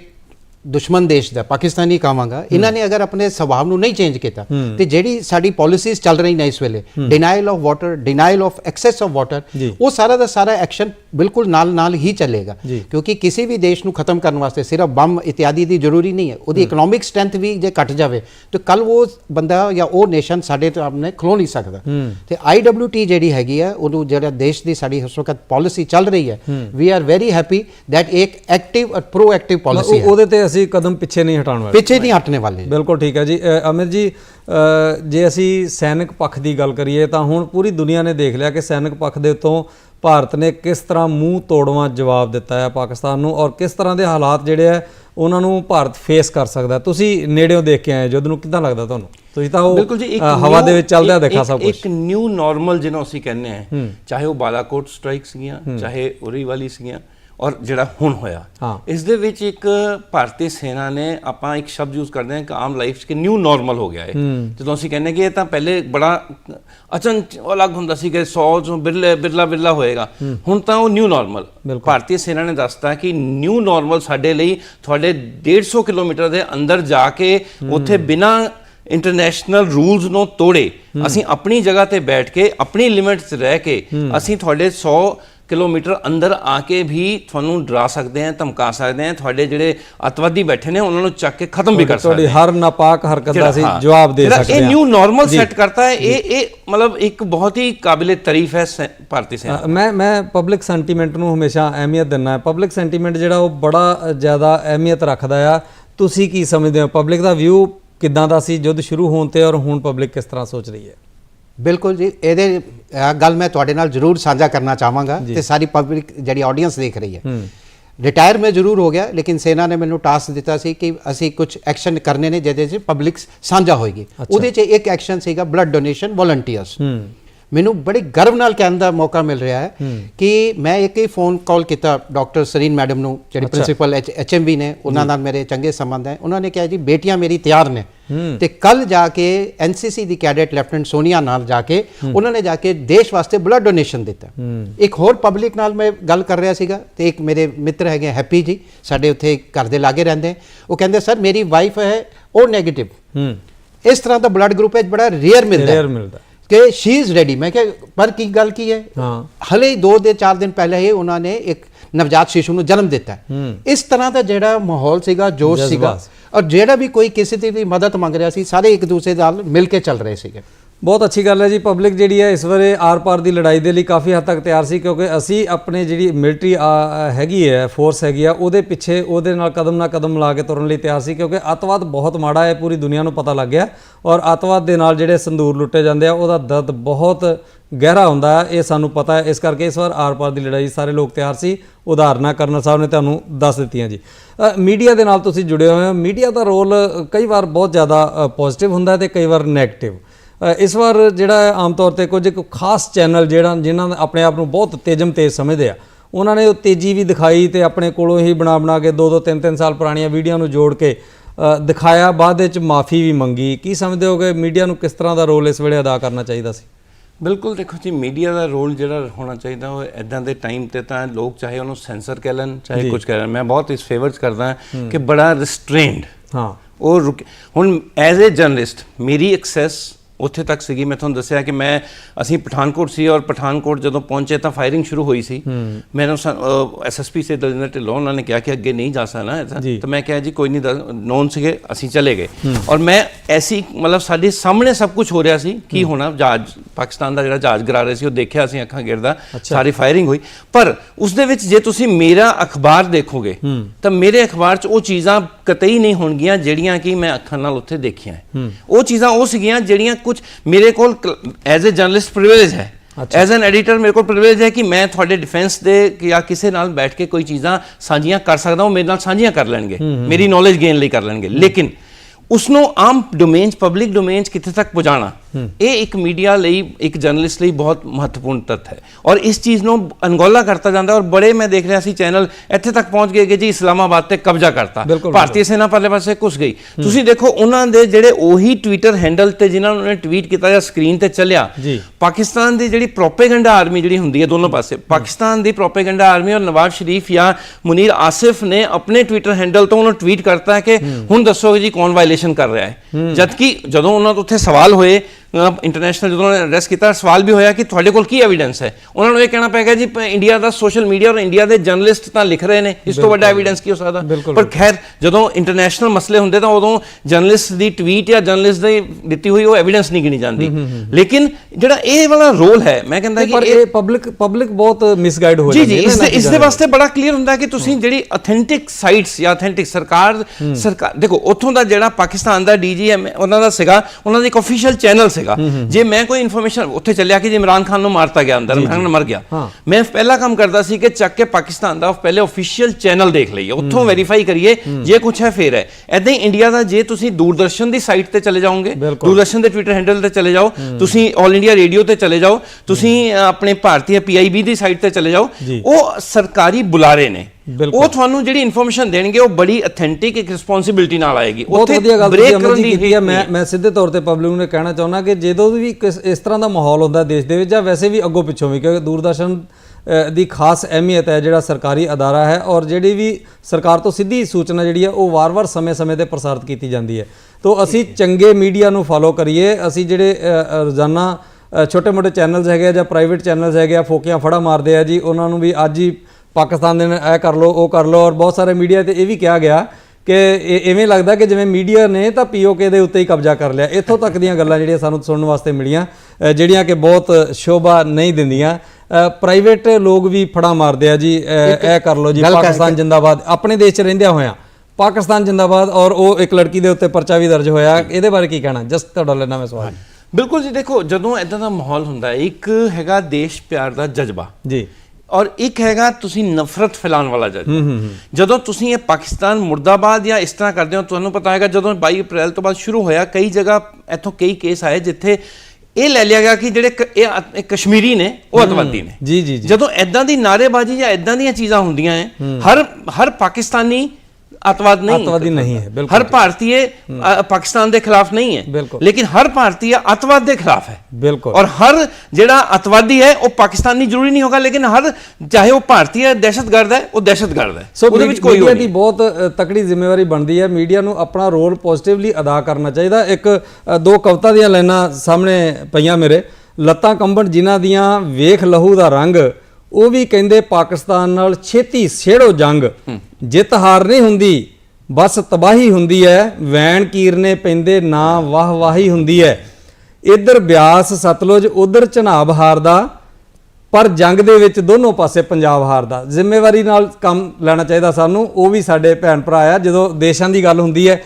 ਦੁਸ਼ਮਣ ਦੇਸ਼ ਦਾ ਪਾਕਿਸਤਾਨੀ ਕਹਾਂਗਾ ਇਹਨਾਂ ਨੇ ਅਗਰ ਆਪਣੇ ਸੁਭਾਅ ਨੂੰ ਨਹੀਂ ਚੇਂਜ ਕੀਤਾ ਤੇ ਜਿਹੜੀ ਸਾਡੀ ਪਾਲਿਸੀਜ਼ ਚੱਲ ਰਹੀ ਨੇ ਇਸ ਵੇਲੇ denial of water denial of access of water. ਉਹ ਸਾਰਾ ਦਾ ਸਾਰਾ ਐਕਸ਼ਨ ਬਿਲਕੁਲ ਨਾਲ ਨਾਲ ਹੀ ਚੱਲੇਗਾ। ਕਿਉਂਕਿ ਕਿਸੇ ਵੀ ਦੇਸ਼ ਨੂੰ ਖਤਮ ਕਰਨ ਵਾਸਤੇ ਸਿਰਫ ਬੰਮ ਇਤਿਆਦੀ ਦੀ ਜ਼ਰੂਰੀ ਨਹੀਂ ਹੈ। ਉਹਦੀ ਇਕਨੋਮਿਕ ਸਟਰੈਂਥ ਵੀ ਜੇ ਘਟ ਜਾਵੇ ਤੇ ਕੱਲ ਉਹ ਬੰਦਾ ਜਾਂ ਉਹ ਨੇਸ਼ਨ ਸਾਡੇ ਸਾਹਮਣੇ ਖਲੋ ਨਹੀਂ ਸਕਦਾ। ਤੇ ਆਈਡਬਲਯੂਟੀ ਜਿਹੜੀ ਹੈਗੀ ਹੈ ਉਹਨੂੰ ਜਿਹੜਾ ਦੇਸ਼ ਦੀ ਸਾਡੀ ਇਸ ਵਕਤ ਪਾਲਿਸੀ ਚੱਲ ਰਹੀ ਹੈ we are very happy that ਇੱਕ ਐਕਟਿਵ ਔਰ ਪ੍ਰੋਐਕਟਿਵ ਪਾਲਿਸੀ ਹੈ। ਉਹਦੇ ਤੇ ਅਸੀਂ ਕਦਮ ਪਿੱਛੇ ਨਹੀਂ ਹਟਾਉਣ ਵਾਲੇ। ਪਿੱਛੇ ਨਹੀਂ ਹਟਣੇ ਵਾਲੇ। ਬਿਲਕੁਲ ਠੀਕ ਹੈ ਜੀ। ਅਮਿਤ ਜੀ ਜੇ ਅਸੀਂ ਸੈਨਿਕ ਪੱਖ ਦੀ ਗੱਲ ਕਰੀਏ ਤਾਂ ਹੁਣ ਪੂਰੀ ਦੁਨੀਆ ਨੇ ਦੇਖ ਲਿਆ ਕਿ ਸੈਨਿਕ ਪੱਖ ਦੇ ਉੱਤੋਂ ਭਾਰਤ ਨੇ ਕਿਸ ਤਰ੍ਹਾਂ ਮੂੰਹ ਤੋੜਵਾਂ ਜਵਾਬ ਦਿੱਤਾ ਹੈ ਪਾਕਿਸਤਾਨ ਨੂੰ ਔਰ ਕਿਸ ਤਰ੍ਹਾਂ ਦੇ ਹਾਲਾਤ ਜਿਹੜੇ ਆ ਉਹਨਾਂ ਨੂੰ ਭਾਰਤ ਫੇਸ ਕਰ ਸਕਦਾ। ਤੁਸੀਂ ਨੇੜਿਓਂ ਦੇਖ ਕੇ ਆਏ ਜਦ ਨੂੰ ਕਿਦਾਂ ਲੱਗਦਾ ਤੁਹਾਨੂੰ? ਤੁਸੀਂ ਤਾਂ ਉਹ ਬਿਲਕੁਲ ਜੀ ਇੱਕ ਅ, ਹਵਾ ਦੇ ਵਿੱਚ ਚੱਲਦਿਆਂ ਇੱਕ- ਦੇਖਾ ਸਭ ਕੁਝ ਇੱਕ ਨਿਊ ਨਾਰਮਲ ਜਿਹਨੂੰ ਅਸੀਂ ਕਹਿੰਦੇ ਆ ਚਾਹੇ ਉਹ ਬਾਲਾਕੋਟ ਸਟ੍ਰਾਈਕ ਸੀਗੀਆਂ ਚਾਹੇ ਉਰੀ ਵਾਲੀ ਸੀਗੀਆਂ ਔਰ ਜਿਹੜਾ ਹੁਣ ਹੋਇਆ। ਇਸ ਦੇ ਵਿੱਚ ਇੱਕ ਭਾਰਤੀ ਸੈਨਾ ਨੇ ਆਪਾਂ ਇੱਕ ਸ਼ਬਦ ਯੂਜ਼ ਕਰਦੇ ਹਾਂ ਕਿ ਆਮ ਲਾਈਫ 'ਚ ਕਿ ਨਿਊ ਨਾਰਮਲ ਹੋ ਗਿਆ ਹੈ। ਜਦੋਂ ਅਸੀਂ ਕਹਿੰਦੇ ਕਿ ਇਹ ਤਾਂ ਪਹਿਲੇ ਬੜਾ ਅਚਨ ਅਲੱਗ ਹੁੰਦਾ ਸੀ ਕਿ 100 ਚੋਂ ਬਿਰਲੇ ਬਿਰਲਾ ਬਿਰਲਾ ਹੋਏਗਾ। ਹੁਣ ਤਾਂ ਉਹ ਨਿਊ ਨਾਰਮਲ ਭਾਰਤੀ ਸੈਨਾ ਨੇ ਦੱਸਤਾ ਕਿ ਨਿਊ ਨਾਰਮਲ ਸਾਡੇ ਲਈ ਤੁਹਾਡੇ 150 ਕਿਲੋਮੀਟਰ ਦੇ ਅੰਦਰ ਜਾ ਕੇ ਉੱਥੇ ਬਿਨਾ ਇੰਟਰਨੈਸ਼ਨਲ ਰੂਲਸ ਨੂੰ ਤੋੜੇ। ਅਸੀਂ ਆਪਣੀ ਜਗ੍ਹਾ ਤੇ ਬੈਠ ਕੇ ਆਪਣੀ ਲਿਮਿਟਸ ਰਹਿ ਕੇ ਅਸੀਂ ਤੁਹਾਡੇ 100 ਕਿਲੋਮੀਟਰ ਅੰਦਰ ਆ ਕੇ ਵੀ ਤੁਹਾਨੂੰ ਡਰਾ ਸਕਦੇ ਹਾਂ ਧਮਕਾ ਸਕਦੇ ਹਾਂ ਤੁਹਾਡੇ ਜਿਹੜੇ ਅਤਵਾਦੀ ਬੈਠੇ ਨੇ ਉਹਨਾਂ ਨੂੰ ਚੱਕ ਕੇ ਖਤਮ ਵੀ ਕਰ ਸਕਦੇ ਤੁਹਾਡੀ ਹਰ ਨਾਪਾਕ ਹਰਕਤ ਦਾ ਅਸੀਂ ਜਵਾਬ ਦੇ ਸਕਦੇ ਇਹ ਹਾਂ ਨਿਊ ਨਾਰਮਲ ਸੈੱਟ ਕਰਤਾ ਹੈ ਇਹ ਇਹ ਮਤਲਬ ਇੱਕ ਬਹੁਤ ਹੀ ਕਾਬਿਲੇ ਤਾਰੀਫ ਹੈ ਭਾਰਤੀ ਸੈਨਾ ਮੈਂ ਮੈਂ ਪਬਲਿਕ ਸੈਂਟੀਮੈਂਟ ਨੂੰ ਹਮੇਸ਼ਾ ਅਹਿਮੀਅਤ ਦਿੰਦਾ ਹੈ। ਪਬਲਿਕ ਸੈਂਟੀਮੈਂਟ ਜਿਹੜਾ ਉਹ ਬੜਾ ਜ਼ਿਆਦਾ ਅਹਿਮੀਅਤ ਰੱਖਦਾ ਆ। ਤੁਸੀਂ ਕੀ ਸਮਝਦੇ ਹੋ? ਪਬਲਿਕ ਦਾ ਵਿਊ ਕਿੱਦਾਂ ਦਾ ਸੀ? ਜਦ ਸ਼ੁਰੂ ਹੋਣ ਤੇ ਔਰ ਹੁਣ ਪਬਲਿਕ ਕਿਸ ਤਰ੍ਹਾਂ ਸੋਚ ਰਹੀ ਹੈ? ਬਿਲਕੁਲ ਜੀ ਇਹਦੇ ਇਹ ਗੱਲ ਮੈਂ ਤੁਹਾਡੇ ਨਾਲ ਜ਼ਰੂਰ ਸਾਂਝਾ ਕਰਨਾ ਚਾਹਾਂਗਾ ਤੇ ਸਾਰੀ ਪਬਲਿਕ ਜਿਹੜੀ ਆਡੀਅנס ਦੇਖ ਰਹੀ ਹੈ। ਰਿਟਾਇਰ ਮੈਂ ਜ਼ਰੂਰ ਹੋ ਗਿਆ ਲੇਕਿਨ ਸੈਨਾ ਨੇ ਮੈਨੂੰ ਟਾਸਕ ਦਿੱਤਾ ਸੀ ਕਿ ਅਸੀਂ ਕੁਝ ਐਕਸ਼ਨ ਕਰਨੇ ਨੇ ਜਿਹਦੇ 'ਚ ਪਬਲਿਕ ਸਾਂਝਾ ਹੋਏਗੀ। ਉਹਦੇ 'ਚ ਇੱਕ ਐਕਸ਼ਨ ਸੀਗਾ ਬਲੱਡ ਡੋਨੇਸ਼ਨ ਵੋਲੰਟੀਅਰਸ ਮੈਨੂੰ ਬੜੇ ਗਰਵ ਨਾਲ ਕਹਿਣ ਦਾ ਮੌਕਾ ਮਿਲ ਰਿਹਾ ਹੈ ਕਿ ਮੈਂ ਇੱਕ ਹੀ ਫੋਨ ਕਾਲ ਕੀਤਾ ਡਾਕਟਰ ਸਰੀਨ ਮੈਡਮ ਨੂੰ ਜਿਹੜੀ ਪ੍ਰਿੰਸੀਪਲ ਐਚਐਮਬੀ ਨੇ ਉਹਨਾਂ ਨਾਲ ਮੇਰੇ ਚੰਗੇ ਸੰਬੰਧ ਹੈ। ਉਹਨਾਂ ਨੇ ਕਿਹਾ ਜੀ ਬੇਟੀਆਂ ਮੇਰੀ ਤਿਆਰ ਨੇ। ਤੇ ਕੱਲ ਜਾ ਕੇ ਐਨਸੀਸੀ ਦੀ ਕੈਡੇਟ ਲੈਫਟੀਨੈਂਟ ਸੋਨੀਆ ਨਾਲ ਜਾ ਕੇ ਉਹਨਾਂ ਨੇ ਜਾ ਕੇ ਦੇਸ਼ ਵਾਸਤੇ ਬਲੱਡ ਡੋਨੇਸ਼ਨ ਦਿੱਤਾ। ਇੱਕ ਹੋਰ ਪਬਲਿਕ ਨਾਲ ਮੈਂ ਗੱਲ ਕਰ ਰਿਹਾ ਸੀਗਾ ਤੇ ਇੱਕ ਮੇਰੇ ਮਿੱਤਰ ਹੈਗੇ ਹੈਪੀ ਜੀ ਸਾਡੇ ਉੱਥੇ ਘਰ ਦੇ ਲਾਗੇ ਰਹਿੰਦੇ ਉਹ ਕਹਿੰਦੇ ਸਰ ਮੇਰੀ ਵਾਈਫ ਹੈ ਉਹ 네ਗੇਟਿਵ ਹੂੰ। ਇਸ ਤਰ੍ਹਾਂ ਦਾ ਬਲੱਡ ਗਰੁੱਪ ਹੈ ਬੜਾ ਰੇਅਰ ਮਿਲਦਾ ਹੈ। ਰੇਅਰ ਮਿਲਦਾ। ਕਿ ਸ਼ੀ ਇਜ਼ ਰੈਡੀ ਮੈਂ ਕਿਹਾ ਪਰ ਕੀ ਗੱਲ ਕੀ ਹੈ? ਹਾਂ। ਹਲੇ ਹੀ 2 ਦੇ 4 ਦਿਨ ਪਹਿਲੇ ਹੀ ਉਹਨਾਂ ਨੇ ਇੱਕ ਨਵਜਾਤ ਸ਼ਿਸ਼ੂ ਨੂੰ ਜਨਮ ਦਿੱਤਾ। ਇਸ ਤਰ੍ਹਾਂ ਦਾ ਜਿਹੜਾ ਮਾਹੌਲ ਸੀਗਾ ਜੋਸ਼ ਸੀਗਾ। ਔਰ ਜਿਹੜਾ ਵੀ ਕੋਈ ਕਿਸੇ ਦੀ ਵੀ ਮਦਦ ਮੰਗ ਰਿਹਾ ਸੀ ਸਾਰੇ ਇੱਕ ਦੂਸਰੇ ਨਾਲ ਮਿਲ ਕੇ ਚੱਲ ਰਹੇ ਸੀਗੇ। ਬਹੁਤ ਅੱਛੀ ਗੱਲ ਹੈ ਜੀ। ਪਬਲਿਕ ਜਿਹੜੀ ਹੈ ਇਸ ਵੇਲੇ ਆਰ-ਪਾਰ ਦੀ ਲੜਾਈ ਦੇ ਲਈ ਕਾਫੀ ਹੱਦ ਤੱਕ ਤਿਆਰ ਸੀ ਕਿਉਂਕਿ ਅਸੀਂ ਆਪਣੇ ਜਿਹੜੀ ਮਿਲਟਰੀ ਹੈਗੀ ਹੈ ਫੋਰਸ ਹੈਗੀ ਆ, ਉਹਦੇ ਪਿੱਛੇ ਉਹਦੇ ਨਾਲ ਕਦਮ ਨਾ ਕਦਮ ਲਾ ਕੇ ਤੁਰਨ ਲਈ ਤਿਆਰ ਸੀ ਕਿਉਂਕਿ ਅੱਤਵਾਦ ਬਹੁਤ ਮਾੜਾ ਹੈ, ਪੂਰੀ ਦੁਨੀਆ ਨੂੰ ਪਤਾ ਲੱਗ ਗਿਆ। ਔਰ ਅੱਤਵਾਦ ਦੇ ਨਾਲ ਜਿਹੜੇ ਸੰਦੂਰ ਲੁੱਟੇ ਜਾਂਦੇ ਆ, ਉਹਦਾ ਦਰਦ ਬਹੁਤ ਗਹਿਰਾ ਹੁੰਦਾ ਹੈ। ਇਹ ਸਾਨੂੰ ਪਤਾ ਹੈ। ਇਸ ਕਰਕੇ ਇਸ ਵਾਰ ਆਰ-ਪਾਰ ਦੀ ਲੜਾਈ ਸਾਰੇ ਲੋਕ ਤਿਆਰ ਸੀ। ਉਦਾਹਰਨਾਂ ਕਰਨਲ ਸਾਹਿਬ ਨੇ ਤੁਹਾਨੂੰ ਦੱਸ ਦਿੱਤੀਆਂ ਜੀ। ਮੀਡੀਆ ਦੇ ਨਾਲ ਤੁਸੀਂ ਜੁੜੇ ਹੋਏ ਹੋ। ਮੀਡੀਆ ਦਾ ਰੋਲ ਕਈ ਵਾਰ ਬਹੁਤ ਜ਼ਿਆਦਾ ਪੋਜ਼ਿਟਿਵ ਹੁੰਦਾ ਹੈ ਤੇ ਕਈ ਵਾਰ ਨੈਗੇਟਿਵ ਇਸ ਵਾਰ ਜਿਹੜਾ ਹੈ ਆਮ ਤੌਰ ਤੇ ਕੁਝ ਕੁ ਖਾਸ ਚੈਨਲ ਜਿਹੜਾ ਜਿਨ੍ਹਾਂ ਨੇ ਆਪਣੇ ਆਪ ਨੂੰ ਬਹੁਤ ਤੇਜਮ ਤੇਜ਼ ਸਮਝਦੇ ਆ ਉਹਨਾਂ ਨੇ ਉਹ ਤੇਜ਼ੀ ਵੀ ਦਿਖਾਈ ਤੇ ਆਪਣੇ ਕੋਲੋਂ ਹੀ ਬਣਾ ਬਣਾ ਕੇ ਦੋ ਦੋ ਤਿੰਨ ਤਿੰਨ ਸਾਲ ਪੁਰਾਣੀਆਂ ਵੀਡੀਓ ਨੂੰ ਜੋੜ ਕੇ ਦਿਖਾਇਆ ਬਾਅਦ ਵਿੱਚ ਮਾਫੀ ਵੀ ਮੰਗੀ। ਕੀ ਸਮਝਦੇ ਹੋਗੇ ਮੀਡੀਆ ਨੂੰ ਕਿਸ ਤਰ੍ਹਾਂ ਦਾ ਰੋਲ ਇਸ ਵੇਲੇ ਅਦਾ ਕਰਨਾ ਚਾਹੀਦਾ ਸੀ? ਬਿਲਕੁਲ ਦੇਖੋ ਜੀ ਮੀਡੀਆ ਦਾ ਰੋਲ ਜਿਹੜਾ ਹੋਣਾ ਚਾਹੀਦਾ ਉਹ ਐਦਾਂ ਦੇ ਟਾਈਮ ਤੇ ਤਾਂ ਲੋਕ ਚਾਹੇ ਉਹਨੂੰ ਸੈਂਸਰ ਕਹਿ ਲੈਣ ਚਾਹੇ ਕੁਝ ਕਹਿ ਲੈਣ। ਮੈਂ ਬਹੁਤ ਇਸ ਫੇਵਰ ਚ ਕਰਦਾ ਕਿ ਬੜਾ ਰਿਸਟ੍ਰੇਨਡ ਹਾਂ। ਉਹ ਰੁਕ ਹੁਣ ਐਜ਼ ਅ ਜਰਨਲਿਸਟ ਮੇਰੀ ਐਕਸੈਸ ਉੱਥੇ ਤੱਕ ਸੀਗੀ। ਮੈਂ ਤੁਹਾਨੂੰ ਦੱਸਿਆ ਕਿ ਮੈਂ ਅਸੀਂ ਪਠਾਨਕੋਟ ਸੀ ਔਰ ਪਠਾਨਕੋਟ ਜਦੋਂ ਪਹੁੰਚੇ ਤਾਂ ਫਾਇਰਿੰਗ ਸ਼ੁਰੂ ਹੋਈ ਸੀ। ਮੈਨੂੰ ਐਸਐਸਪੀ ਸੇ ਦਲਜਿੰਦਰ ਢਿੱਲੋਂ ਉਹਨਾਂ ਨੇ ਕਿਹਾ ਕਿ ਅੱਗੇ ਨਹੀਂ ਜਾ ਸਕਣਾ। ਤਾਂ ਮੈਂ ਕਿਹਾ ਜੀ ਕੋਈ ਨਹੀਂ ਨੋਨ ਸੀਗੇ ਅਸੀਂ ਚਲੇ ਗਏ। ਔਰ ਮੈਂ ਐਸੀ ਮਤਲਬ ਸਾਡੇ ਸਾਹਮਣੇ ਸਭ ਕੁਝ ਹੋ ਰਿਹਾ ਸੀ ਕੀ ਹੋਣਾ ਜਹਾਜ਼ ਪਾਕਿਸਤਾਨ ਦਾ ਜਿਹੜਾ ਜਹਾਜ਼ ਗਿਰਾ ਰਹੇ ਸੀ ਉਹ ਦੇਖਿਆ ਅਸੀਂ ਅੱਖਾਂ ਗਿਰਦਾ ਸਾਰੀ ਫਾਇਰਿੰਗ ਹੋਈ। ਪਰ ਉਸ ਦੇ ਵਿੱਚ ਜੇ ਤੁਸੀਂ ਮੇਰਾ ਅਖਬਾਰ ਦੇਖੋਗੇ ਤਾਂ ਮੇਰੇ ਅਖਬਾਰ 'ਚ ਉਹ ਚੀਜ਼ਾਂ ਕਤਈ ਨਹੀਂ ਹੋਣਗੀਆਂ ਜਿਹੜੀਆਂ ਕਿ ਮੈਂ ਅੱਖਾਂ ਨਾਲ ਉੱਥੇ ਦੇਖੀਆਂ। ਉਹ ਚੀਜ਼ਾਂ ਉਹ ਸੀਗੀਆਂ ਜਿਹੜੀਆਂ ਕੁਝ ਮੇਰੇ ਕੋਲ ਐਜ਼ ਅ ਜਰਨਲਿਸਟ ਪ੍ਰਿਵਿਲੇਜ ਹੈ ਐਜ਼ ਐਨ ਐਡੀਟਰ ਮੇਰੇ ਕੋਲ ਪ੍ਰਿਵਿਲੇਜ ਹੈ ਕਿ ਮੈਂ ਤੁਹਾਡੇ ਡਿਫੈਂਸ ਦੇ ਜਾਂ ਕਿਸੇ ਨਾਲ ਬੈਠ ਕੇ ਕੋਈ ਚੀਜ਼ਾਂ ਸਾਂਝੀਆਂ ਕਰ ਸਕਦਾ ਉਹ ਮੇਰੇ ਨਾਲ ਸਾਂਝੀਆਂ ਕਰ ਲੈਣਗੇ ਮੇਰੀ ਨੌਲੇਜ ਗੇਨ ਲਈ ਕਰ ਲੈਣਗੇ ਲੇਕਿਨ ਉਸ ਨੂੰ ਆਮ ਡੋਮੇਨ 'ਚ ਪਬਲਿਕ ਡੋਮੇਨ 'ਚ ਕਿੱਥੇ ਤੱਕ ਪਹੁੰਚਾਉਣਾ ਇਹ ਇੱਕ ਮੀਡੀਆ ਲਈ ਇੱਕ ਜਰਨਲਿਸਟ ਲਈ ਬਹੁਤ ਮਹੱਤਵਪੂਰਨ ਤੱਤ ਹੈ। ਔਰ ਇਸ ਚੀਜ਼ ਨੂੰ ਅਨਗੋਲਾ ਕਰਤਾ ਜਾਂਦਾ ਔਰ ਬੜੇ ਮੈਂ ਦੇਖ ਰਿਹਾ ਸੀ ਚੈਨਲ ਇੱਥੇ ਤੱਕ ਪਹੁੰਚ ਗਏ ਕਿ ਜੀ ਇਸਲਾਮਾਬਾਦ ਤੇ ਕਬਜ਼ਾ ਕਰਤਾ। ਭਾਰਤੀ ਸੈਨਾ ਪਰਲੇ ਪਾਸੇ ਘੁਸ ਗਈ। ਤੁਸੀਂ ਦੇਖੋ ਉਹਨਾਂ ਦੇ ਜਿਹੜੇ ਉਹੀ ਟਵਿੱਟਰ ਹੈਂਡਲ ਤੇ ਜਿਨ੍ਹਾਂ ਨੂੰ ਉਹਨੇ ਟਵੀਟ ਕੀਤਾ ਜਾਂ ਸਕਰੀਨ ਤੇ ਚੱਲਿਆ। ਪਾਕਿਸਤਾਨ ਦੀ ਜਿਹੜੀ ਪ੍ਰੋਪੇਗੈਂਡਾ ਆਰਮੀ ਜਿਹੜੀ ਹੁੰਦੀ ਹੈ ਦੋਨੋਂ ਪਾਸੇ ਪਾਕਿਸਤਾਨ ਦੀ ਪ੍ਰੋਪੇਗੈਂਡਾ ਆਰਮੀ ਔਰ ਨਵਾਜ਼ ਸ਼ਰੀਫ ਜਾਂ ਮੁਨੀਰ ਆਸਿਫ ਨੇ ਆਪਣੇ ਟਵਿੱਟਰ ਹੈਂਡਲ ਤੋਂ ਉਹਨੂੰ ਟਵੀਟ ਕਰਤਾ ਹੈ ਕਿ ਹੁਣ ਦੱਸੋ ਜੀ ਕੌਣ ਵਾਇਲੇਸ਼ਨ ਕਰ ਰਿਹਾ ਹੈ। ਜਦਕਿ ਜਦੋਂ ਉਹਨਾਂ ਤੋਂ ਉੱਥੇ ਸਵਾਲ ਹੋਏ ਇੰਟਰਨੈਸ਼ਨਲ ਜਦੋਂ ਉਹਨਾਂ ਨੇ ਅਰੈਸਟ ਕੀਤਾ ਸਵਾਲ ਵੀ ਹੋਇਆ ਕਿ ਤੁਹਾਡੇ ਕੋਲ ਕੀ ਐਵੀਡੈਂਸ ਹੈ? ਉਹਨਾਂ ਨੂੰ ਇਹ ਕਹਿਣਾ ਪੈ ਗਿਆ ਜੀ ਇੰਡੀਆ ਦਾ ਸੋਸ਼ਲ ਮੀਡੀਆ ਔਰ ਇੰਡੀਆ ਦੇ ਜਰਨਲਿਸਟ ਤਾਂ ਲਿਖ ਰਹੇ ਨੇ। ਇਸ ਤੋਂ ਵੱਡਾ ਐਵੀਡੈਂਸ ਕੀ ਹੋ ਸਕਦਾ? ਪਰ ਖੈਰ ਜਦੋਂ ਇੰਟਰਨੈਸ਼ਨਲ ਮਸਲੇ ਹੁੰਦੇ ਤਾਂ ਉਦੋਂ ਜਰਨਲਿਸਟ ਦੀ ਟਵੀਟ ਜਾਂ ਜਰਨਲਿਸਟ ਦੀ ਦਿੱਤੀ ਹੋਈ ਉਹ ਐਵੀਡੈਂਸ ਨਹੀਂ ਗਿਣੀ ਜਾਂਦੀ। ਲੇਕਿਨ ਜਿਹੜਾ ਇਹ ਵਾਲਾ ਰੋਲ ਹੈ ਮੈਂ ਕਹਿੰਦਾ ਕਿ ਇਹ ਪਬਲਿਕ ਪਬਲਿਕ ਬਹੁਤ ਮਿਸਗਾਈਡ ਹੋ ਜੀ ਜਾਂਦੀ ਜੀ ਹੈ ਨਾ ਇਸ ਦੇ ਵਾਸਤੇ ਬੜਾ ਕਲੀਅਰ ਹੁੰਦਾ ਕਿ ਤੁਸੀਂ ਜਿਹੜੀ ਅਥੈਂਟਿਕ ਸਾਈਟਸ ਜਾਂ ਅਥੈਂਟਿਕ ਸਰਕਾਰ ਸਰਕਾਰ ਦੇਖੋ ਉੱਥੋਂ ਦਾ ਜਿਹੜਾ ਪਾਕਿਸਤਾਨ ਦਾ ਡੀਜੀਐਮ ਉਹਨਾਂ ਦਾ ਸੀਗਾ ਉਹਨਾਂ ਦਾ ਇੱਕ ਅਫੀਸ਼ੀਅਲ ਚੈਨਲ ਸੀਗਾ। ਜੇ ਮੈਂ ਕੋਈ ਇਨਫੋਰਮੇਸ਼ਨ ਉੱਥੇ ਚੱਲਿਆ ਕਿ ਜੀ ਇਮਰਾਨ ਖਾਨ ਨੂੰ ਮਾਰਤਾ ਗਿਆ ਅੰਦਰ ਇਮਰਾਨ ਮਰ ਗਿਆ। ਮੈਂ ਪਹਿਲਾ ਕੰਮ ਕਰਦਾ ਸੀ ਕਿ ਚੱਕ ਕੇ ਪਾਕਿਸਤਾਨ ਦਾ ਪਹਿਲੇ ਅਫੀਸ਼ੀਅਲ ਚੈਨਲ ਦੇਖ ਲਈਏ। ਉੱਥੋਂ ਵੈਰੀਫਾਈ ਕਰੀਏ ਜੇ ਕੁਝ ਹੈ ਫੇਰ ਹੈ। ਐਦਾਂ ਹੀ ਇੰਡੀਆ ਦਾ ਜੇ ਤੁਸੀਂ ਦੂਰਦਰਸ਼ਨ ਦੀ ਸਾਈਟ ਤੇ ਚਲੇ ਜਾਓਗੇ। ਦੂਰਦਰਸ਼ਨ ਦੇ ਟਵਿੱਟਰ ਹੈਂਡਲ ਤੇ ਚਲੇ ਜਾਓ ਤੁਸੀਂ 올 ਇੰਡੀਆ ਰੇਡੀਓ ਤੇ ਚਲੇ ਜਾਓ ਤੁਸੀਂ ਆਪਣੇ ਭਾਰਤੀ ਪੀਆਈਬੀ ਦੀ ਸਾਈਟ ਤੇ ਚਲੇ ਜਾਓ। ਉਹ ਸਰਕਾਰੀ ਬੁਲਾਰੇ ਨੇ। ਉਹ ਤੁਹਾਨੂੰ ਜਿਹੜੀ ਇਨਫੋਰਮੇਸ਼ਨ ਦੇਣਗੇ ਉਹ ਬੜੀ ਅਥੈਂਟਿਕ ਇੱਕ ਰਿਸਪੌਂਸਿਬਿਲਟੀ ਨਾਲ ਆਏਗੀ। ਬਹੁਤ ਵਧੀਆ ਗੱਲ ਤੁਸੀਂ ਅਮਨ ਕਰਨ ਜੀ ਦੀ ਕੀਤੀ ਹੈ ਮੈਂ ਮੈਂ ਸਿੱਧੇ ਤੌਰ ਤੇ ਪਬਲਿਕ ਨੂੰ ਇਹ ਕਹਿਣਾ ਚਾਹੁੰਦਾ ਕਿ ਜਦੋਂ ਵੀ ਇਸ ਤਰ੍ਹਾਂ ਦਾ ਮਾਹੌਲ ਹੁੰਦਾ ਦੇਸ਼ ਦੇ ਵਿੱਚ ਜਾਂ ਵੈਸੇ ਵੀ ਅੱਗੋਂ ਪਿੱਛੋਂ ਵੀ ਕਿਉਂਕਿ ਦੂਰਦਰਸ਼ਨ ਦੀ ਖਾਸ ਅਹਿਮੀਅਤ ਹੈ ਜਿਹੜਾ ਸਰਕਾਰੀ ਅਦਾਰਾ ਹੈ ਔਰ ਜਿਹੜੀ ਵੀ ਸਰਕਾਰ ਤੋਂ ਸਿੱਧੀ ਸੂਚਨਾ ਜਿਹੜੀ ਹੈ ਉਹ ਵਾਰ-ਵਾਰ ਸਮੇਂ-ਸਮੇਂ ਤੇ ਪ੍ਰਸਾਰਿਤ ਕੀਤੀ ਜਾਂਦੀ ਹੈ। ਤੋਂ ਅਸੀਂ ਚੰਗੇ ਮੀਡੀਆ ਨੂੰ ਫਾਲੋ ਕਰੀਏ। ਅਸੀਂ ਜਿਹੜੇ ਰੋਜ਼ਾਨਾ ਛੋਟੇ-ਮੋਟੇ ਚੈਨਲਸ ਹੈਗੇ ਆ ਜਾਂ ਪ੍ਰਾਈਵੇਟ ਚੈਨਲਸ ਹੈਗੇ ਆ ਫੋਕੀਆਂ ਫੜਾ ਮਾਰਦੇ ਆ ਜੀ ਉਹਨਾਂ ਨੂੰ ਵੀ ਅੱਜ ਹੀ ਪਾਕਿਸਤਾਨ ਦੇ ਨਾਲ ਇਹ ਕਰ ਲਓ ਉਹ ਕਰ ਲਓ ਔਰ ਬਹੁਤ ਸਾਰੇ ਮੀਡੀਆ ਤੇ ਇਹ ਵੀ ਕਿਹਾ ਗਿਆ ਕਿ ਇਵੇਂ ਲੱਗਦਾ ਕਿ ਜਿਵੇਂ ਮੀਡੀਆ ਨੇ ਤਾਂ ਪੀਓਕੇ ਦੇ ਉੱਤੇ ਹੀ ਕਬਜ਼ਾ ਕਰ ਲਿਆ। ਇੱਥੋਂ ਤੱਕ ਦੀਆਂ ਗੱਲਾਂ ਜਿਹੜੀਆਂ ਸਾਨੂੰ ਸੁਣਨ ਵਾਸਤੇ ਮਿਲੀਆਂ ਜਿਹੜੀਆਂ ਕਿ ਬਹੁਤ ਸ਼ੋਭਾ ਨਹੀਂ ਦਿੰਦੀਆਂ। ਪ੍ਰਾਈਵੇਟ ਲੋਕ ਵੀ ਫੜਾ ਮਾਰਦੇ ਆ ਜੀ ਇਹ ਕਰ ਲਓ ਜੀ ਪਾਕਿਸਤਾਨ ਜਿੰਦਾਬਾਦ। ਆਪਣੇ ਦੇਸ਼ 'ਚ ਰਹਿੰਦਿਆਂ ਹੋਇਆਂ ਪਾਕਿਸਤਾਨ ਜਿੰਦਾਬਾਦ ਔਰ ਉਹ ਇੱਕ ਲੜਕੀ ਦੇ ਉੱਤੇ ਪਰਚਾ ਵੀ ਦਰਜ ਹੋਇਆ। ਇਹਦੇ ਬਾਰੇ ਕੀ ਕਹਿਣਾ? ਜਸਟ ਤੁਹਾਡਾ ਲੈਣਾ ਮੈਂ ਸਵਾਲ। ਬਿਲਕੁਲ ਜੀ ਦੇਖੋ ਜਦੋਂ ਇਦਾਂ ਦਾ ਮਾਹੌਲ ਹੁੰਦਾ ਇੱਕ ਹੈਗਾ ਦੇਸ਼ ਪਿਆਰ ਦਾ ਜਜ਼ਬਾ। ਜੀ। ਔਰ ਇੱਕ ਹੈਗਾ ਤੁਸੀਂ ਨਫ਼ਰਤ ਫੈਲਾਉਣ ਵਾਲਾ ਜਜ਼ਬਾ ਜਦੋਂ ਤੁਸੀਂ ਇਹ ਪਾਕਿਸਤਾਨ ਮੁਰਦਾਬਾਦ ਜਾਂ ਇਸ ਤਰ੍ਹਾਂ ਕਰਦੇ ਹੋ ਤੁਹਾਨੂੰ ਪਤਾ ਹੈਗਾ ਜਦੋਂ 22 ਅਪ੍ਰੈਲ ਤੋਂ ਬਾਅਦ ਸ਼ੁਰੂ ਹੋਇਆ ਕਈ ਜਗ੍ਹਾ ਇੱਥੋਂ ਕਈ ਕੇਸ ਆਏ ਜਿੱਥੇ ਇਹ ਲੈ ਲਿਆ ਗਿਆ ਕਿ ਜਿਹੜੇ ਇਹ ਕਸ਼ਮੀਰੀ ਨੇ ਉਹ ਅਤਵਾਦੀ ਨੇ। ਜੀ ਜੀ ਜੀ। ਜਦੋਂ ਐਦਾਂ ਦੀ ਨਾਰੇਬਾਜ਼ੀ ਜਾਂ ਐਦਾਂ ਦੀਆਂ ਚੀਜ਼ਾਂ ਹੁੰਦੀਆਂ ਹੈ। ਹਰ ਹਰ ਪਾਕਿਸਤਾਨੀ ਅਤਵਾਦ ਨਹੀਂ। ਅੱਤਵਾਦੀ ਨਹੀਂ ਹੈ, ਬਿਲਕੁਲ ਹਰ ਭਾਰਤੀ ਅ, ਪਾਕਿਸਤਾਨ ਦੇ ਖਿਲਾਫ ਨਹੀਂ ਹੈ। ਬਿਲਕੁਲ। ਲੇਕਿਨ ਹਰ ਭਾਰਤੀ ਅਤਵਾਦ ਦੇ ਖਿਲਾਫ ਹੈ। ਬਿਲਕੁਲ। ਔਰ ਹਰ ਜਿਹੜਾ ਅਤਵਾਦੀ ਹੈ ਉਹ ਪਾਕਿਸਤਾਨੀ ਜ਼ਰੂਰੀ ਨਹੀਂ ਹੋਗਾ ਲੇਕਿਨ ਹਰ ਚਾਹੇ ਉਹ ਭਾਰਤੀ ਦਹਿਸ਼ਤਗਰਦ ਹੈ ਉਹ ਦਹਿਸ਼ਤਗਰਦ ਹੈ। ਉਹਦੇ ਵਿੱਚ ਕੋਈ ਮੀਡੀਆ ਦੀ ਬਹੁਤ ਤਕੜੀ ਜ਼ਿੰਮੇਵਾਰੀ ਬਣਦੀ ਹੈ। ਮੀਡੀਆ ਨੂੰ ਆਪਣਾ ਰੋਲ ਪੋਜ਼ਿਟਿਵਲੀ ਅਦਾ ਕਰਨਾ ਚਾਹੀਦਾ। ਇੱਕ ਦੋ ਕਵਿਤਾ ਦੀਆਂ ਲਾਈਨਾਂ ਸਾਹਮਣੇ ਪਈਆਂ ਮੇਰੇ। ਲੱਤਾਂ ਕੰਬਣ ਜਿਨ੍ਹਾਂ ਦੀਆਂ ਵੇਖ ਲਹੂ ਦਾ ਰੰਗ ਉਹ ਵੀ ਕਹਿੰਦੇ ਪਾਕਿਸਤਾਨ ਨਾਲ ਛੇਤੀ ਛੇੜੋ ਜੰਗ। ਜਿੱਤ ਹਾਰ ਨਹੀਂ ਹੁੰਦੀ ਬਸ ਤਬਾਹੀ ਹੁੰਦੀ ਹੈ ਵੈਣ ਕੀਰਨੇ ਪੈਂਦੇ ਨਾ ਵਾਹ ਵਾਹੀ ਹੁੰਦੀ ਹੈ ਇੱਧਰ ਬਿਆਸ ਸਤਲੁਜ ਉਧਰ ਝਨਾਬ ਹਾਰਦਾ ਪਰ ਜੰਗ ਦੇ ਵਿੱਚ ਦੋਨੋਂ ਪਾਸੇ ਪੰਜਾਬ ਹਾਰਦਾ ਜ਼ਿੰਮੇਵਾਰੀ ਨਾਲ ਕੰਮ ਲੈਣਾ ਚਾਹੀਦਾ ਸਾਨੂੰ ਉਹ ਵੀ ਸਾਡੇ ਭੈਣ ਭਰਾ ਆ ਜਦੋਂ ਦੇਸ਼ਾਂ ਦੀ ਗੱਲ ਹੁੰਦੀ ਹੈ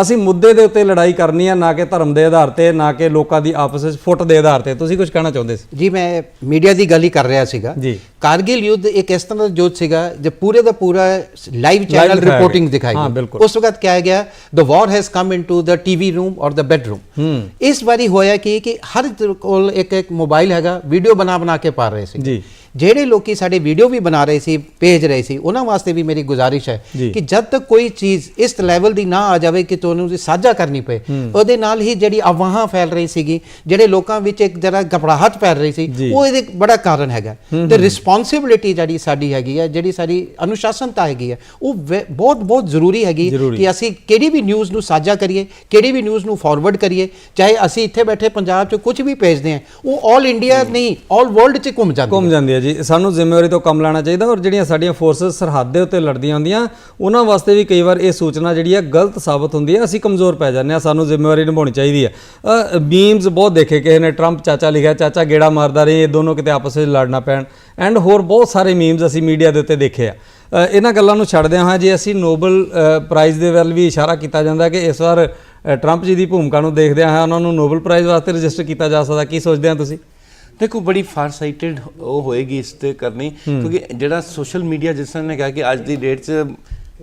ਅਸੀਂ ਮੁੱਦੇ ਦੇ ਉੱਤੇ ਲੜਾਈ ਕਰਨੀ ਆ ਨਾ ਕਿ ਧਰਮ ਦੇ ਆਧਾਰ ਤੇ ਨਾ ਕਿ ਲੋਕਾਂ ਦੀ ਆਪਸ ਵਿੱਚ ਫੁੱਟ ਦੇ ਆਧਾਰ ਤੇ ਤੁਸੀਂ ਕੁਝ ਕਹਿਣਾ ਚਾਹੁੰਦੇ ਸੀ ਜੀ ਮੈਂ ਮੀਡੀਆ ਦੀ ਗੱਲ ਹੀ ਕਰ ਰਿਹਾ ਸੀਗਾ ਜੀ। ਕਾਰਗਿਲ ਯੁੱਧ ਇੱਕ ਇਸ ਤਰ੍ਹਾਂ ਦਾ ਯੁੱਧ ਸੀਗਾ ਜੋ ਪੂਰੇ ਦਾ ਪੂਰਾ ਲਾਈਵ ਚੈਨਲ ਰਿਪੋਰਟਿੰਗ। ਦਿਖਾਈ। ਬਿਲਕੁਲ। ਉਸ ਵਕਤ ਕਿਹਾ ਗਿਆ the war has come into the TV room ਔਰ ਦ ਬੈਡਰੂਮ ਇਸ ਵਾਰੀ ਹੋਇਆ ਕਿ ਕਿ ਹਰ ਕੋਲ ਇੱਕ ਇੱਕ ਮੋਬਾਈਲ ਹੈਗਾ ਵੀਡੀਓ ਬਣਾ ਬਣਾ ਕੇ ਪਾ ਰਹੇ ਸੀ ਜੀ। ਜਿਹੜੇ ਲੋਕੀ ਸਾਡੇ ਵੀਡੀਓ ਵੀ ਬਣਾ ਰਹੇ ਸੀ ਭੇਜ ਰਹੇ ਸੀ ਉਹਨਾਂ ਵਾਸਤੇ ਵੀ ਮੇਰੀ ਗੁਜ਼ਾਰਿਸ਼ ਹੈ। ਕਿ ਜਦ ਤੱਕ ਕੋਈ ਚੀਜ਼ ਇਸ ਲੈਵਲ ਦੀ ਨਾ ਆ ਜਾਵੇ ਕਿ ਤੁਹਾਨੂੰ ਉਸੇ ਸਾਂਝਾ ਕਰਨੀ ਪਏ ਉਹਦੇ ਨਾਲ ਹੀ ਜਿਹੜੀ ਅਫਵਾਹਾਂ ਫੈਲ ਰਹੀ ਸੀਗੀ ਜਿਹੜੇ ਲੋਕਾਂ ਵਿੱਚ ਇੱਕ ਜਰਾ ਘਬਰਾਹਟ ਫੈਲ ਰਹੀ ਸੀ। ਉਹ ਇਹਦੇ ਬੜਾ ਕਾਰਨ ਹੈਗਾ ਤੇ ਰਿਸਪੌਂਸਿਬਿਲਿਟੀ ਜਿਹੜੀ ਸਾਡੀ ਹੈਗੀ ਹੈ ਜਿਹੜੀ ਸਾਡੀ ਅਨੁਸ਼ਾਸਨਤਾ ਹੈਗੀ ਹੈ ਉਹ ਬਹੁਤ ਬਹੁਤ ਜ਼ਰੂਰੀ ਹੈਗੀ। ਕਿ ਅਸੀਂ ਕਿਹੜੀ ਵੀ ਨਿਊਜ਼ ਨੂੰ ਸਾਂਝਾ ਕਰੀਏ ਕਿਹੜੀ ਵੀ ਨਿਊਜ਼ ਨੂੰ ਫਾਰਵਰਡ ਕਰੀਏ ਚਾਹੇ ਅਸੀਂ ਇੱਥੇ ਬੈਠੇ ਪੰਜਾਬ 'ਚ ਕੁਝ ਵੀ ਭੇਜਦੇ ਹਾਂ ਉਹ 올 ਇੰਡੀਆ ਨਹੀਂ 올 ਵਰਲਡ 'ਚ ਘੁੰਮ ਜਾਂਦੀ ਘੁੰਮ ਹੈ ਜਾਂਦੀ ਹੈ ਜੀ, ਸਾਨੂੰ ਜ਼ਿੰਮੇਵਾਰੀ ਤੋਂ ਕੰਮ ਲੈਣਾ ਚਾਹੀਦਾ ਔਰ ਜਿਹੜੀਆਂ ਸਾਡੀਆਂ ਫੋਰਸਸ ਸਰਹੱਦ ਦੇ ਉੱਤੇ ਲੜਦੀਆਂ ਹੁੰਦੀਆਂ, ਉਹਨਾਂ ਵਾਸਤੇ ਵੀ ਕਈ ਵਾਰ ਇਹ ਸੂਚਨਾ ਜਿਹੜੀ ਹੈ ਗਲਤ ਸਾਬਤ ਹੁੰਦੀ ਹੈ ਅਸੀਂ ਕਮਜ਼ੋਰ ਪੈ ਜਾਂਦੇ ਹਾਂ ਸਾਨੂੰ ਜ਼ਿੰਮੇਵਾਰੀ ਨਿਭਾਉਣੀ ਚਾਹੀਦੀ ਹੈ ਬੀਮਸ ਬਹੁਤ ਦੇਖੇ ਕਿਸੇ ਨੇ ਟਰੰਪ ਚਾਚਾ ਲਿਖਿਆ, ਚਾਚਾ ਗੇੜਾ ਮਾਰਦਾ ਰਹੇ, ਇਹ ਦੋਨੋਂ ਕਿਤੇ ਆਪਸ ਵਿੱਚ ਲੜਨਾ ਪੈਣ। ਐਂਡ ਹੋਰ ਬਹੁਤ ਸਾਰੇ ਮੀਮਸ ਅਸੀਂ ਮੀਡੀਆ ਦੇ ਉੱਤੇ ਦੇਖੇ ਆ। ਇਹਨਾਂ ਗੱਲਾਂ ਨੂੰ ਛੱਡਦਿਆਂ ਹਾਂ ਜੇ ਅਸੀਂ ਨੋਬਲ ਪ੍ਰਾਈਜ਼ ਦੇ ਵੱਲ ਵੀ ਇਸ਼ਾਰਾ ਕੀਤਾ ਜਾਂਦਾ ਕਿ ਇਸ ਵਾਰ ਟਰੰਪ ਜੀ ਦੀ ਭੂਮਿਕਾ ਨੂੰ ਦੇਖਦਿਆਂ ਹਾਂ, ਉਹਨਾਂ ਨੂੰ ਨੋਬਲ ਪ੍ਰਾਈਜ਼ ਵਾਸਤੇ ਰਜਿਸਟਰ ਕੀਤਾ ਜਾ ਸਕਦਾ, ਕੀ ਸੋਚਦੇ ਆ ਤੁਸੀਂ? ਦੇਖੋ ਬੜੀ ਫਾਰ ਸਾਈਟਡ ਉਹ ਹੋਏਗੀ ਇਸ ਤੇ ਕਰਨੀ ਕਿਉਂਕਿ ਜਿਹੜਾ ਸੋਸ਼ਲ ਮੀਡੀਆ ਜਿਸ ਤਰ੍ਹਾਂ ਨੇ ਕਿਹਾ ਕਿ ਅੱਜ ਦੀ ਡੇਟ 'ਚ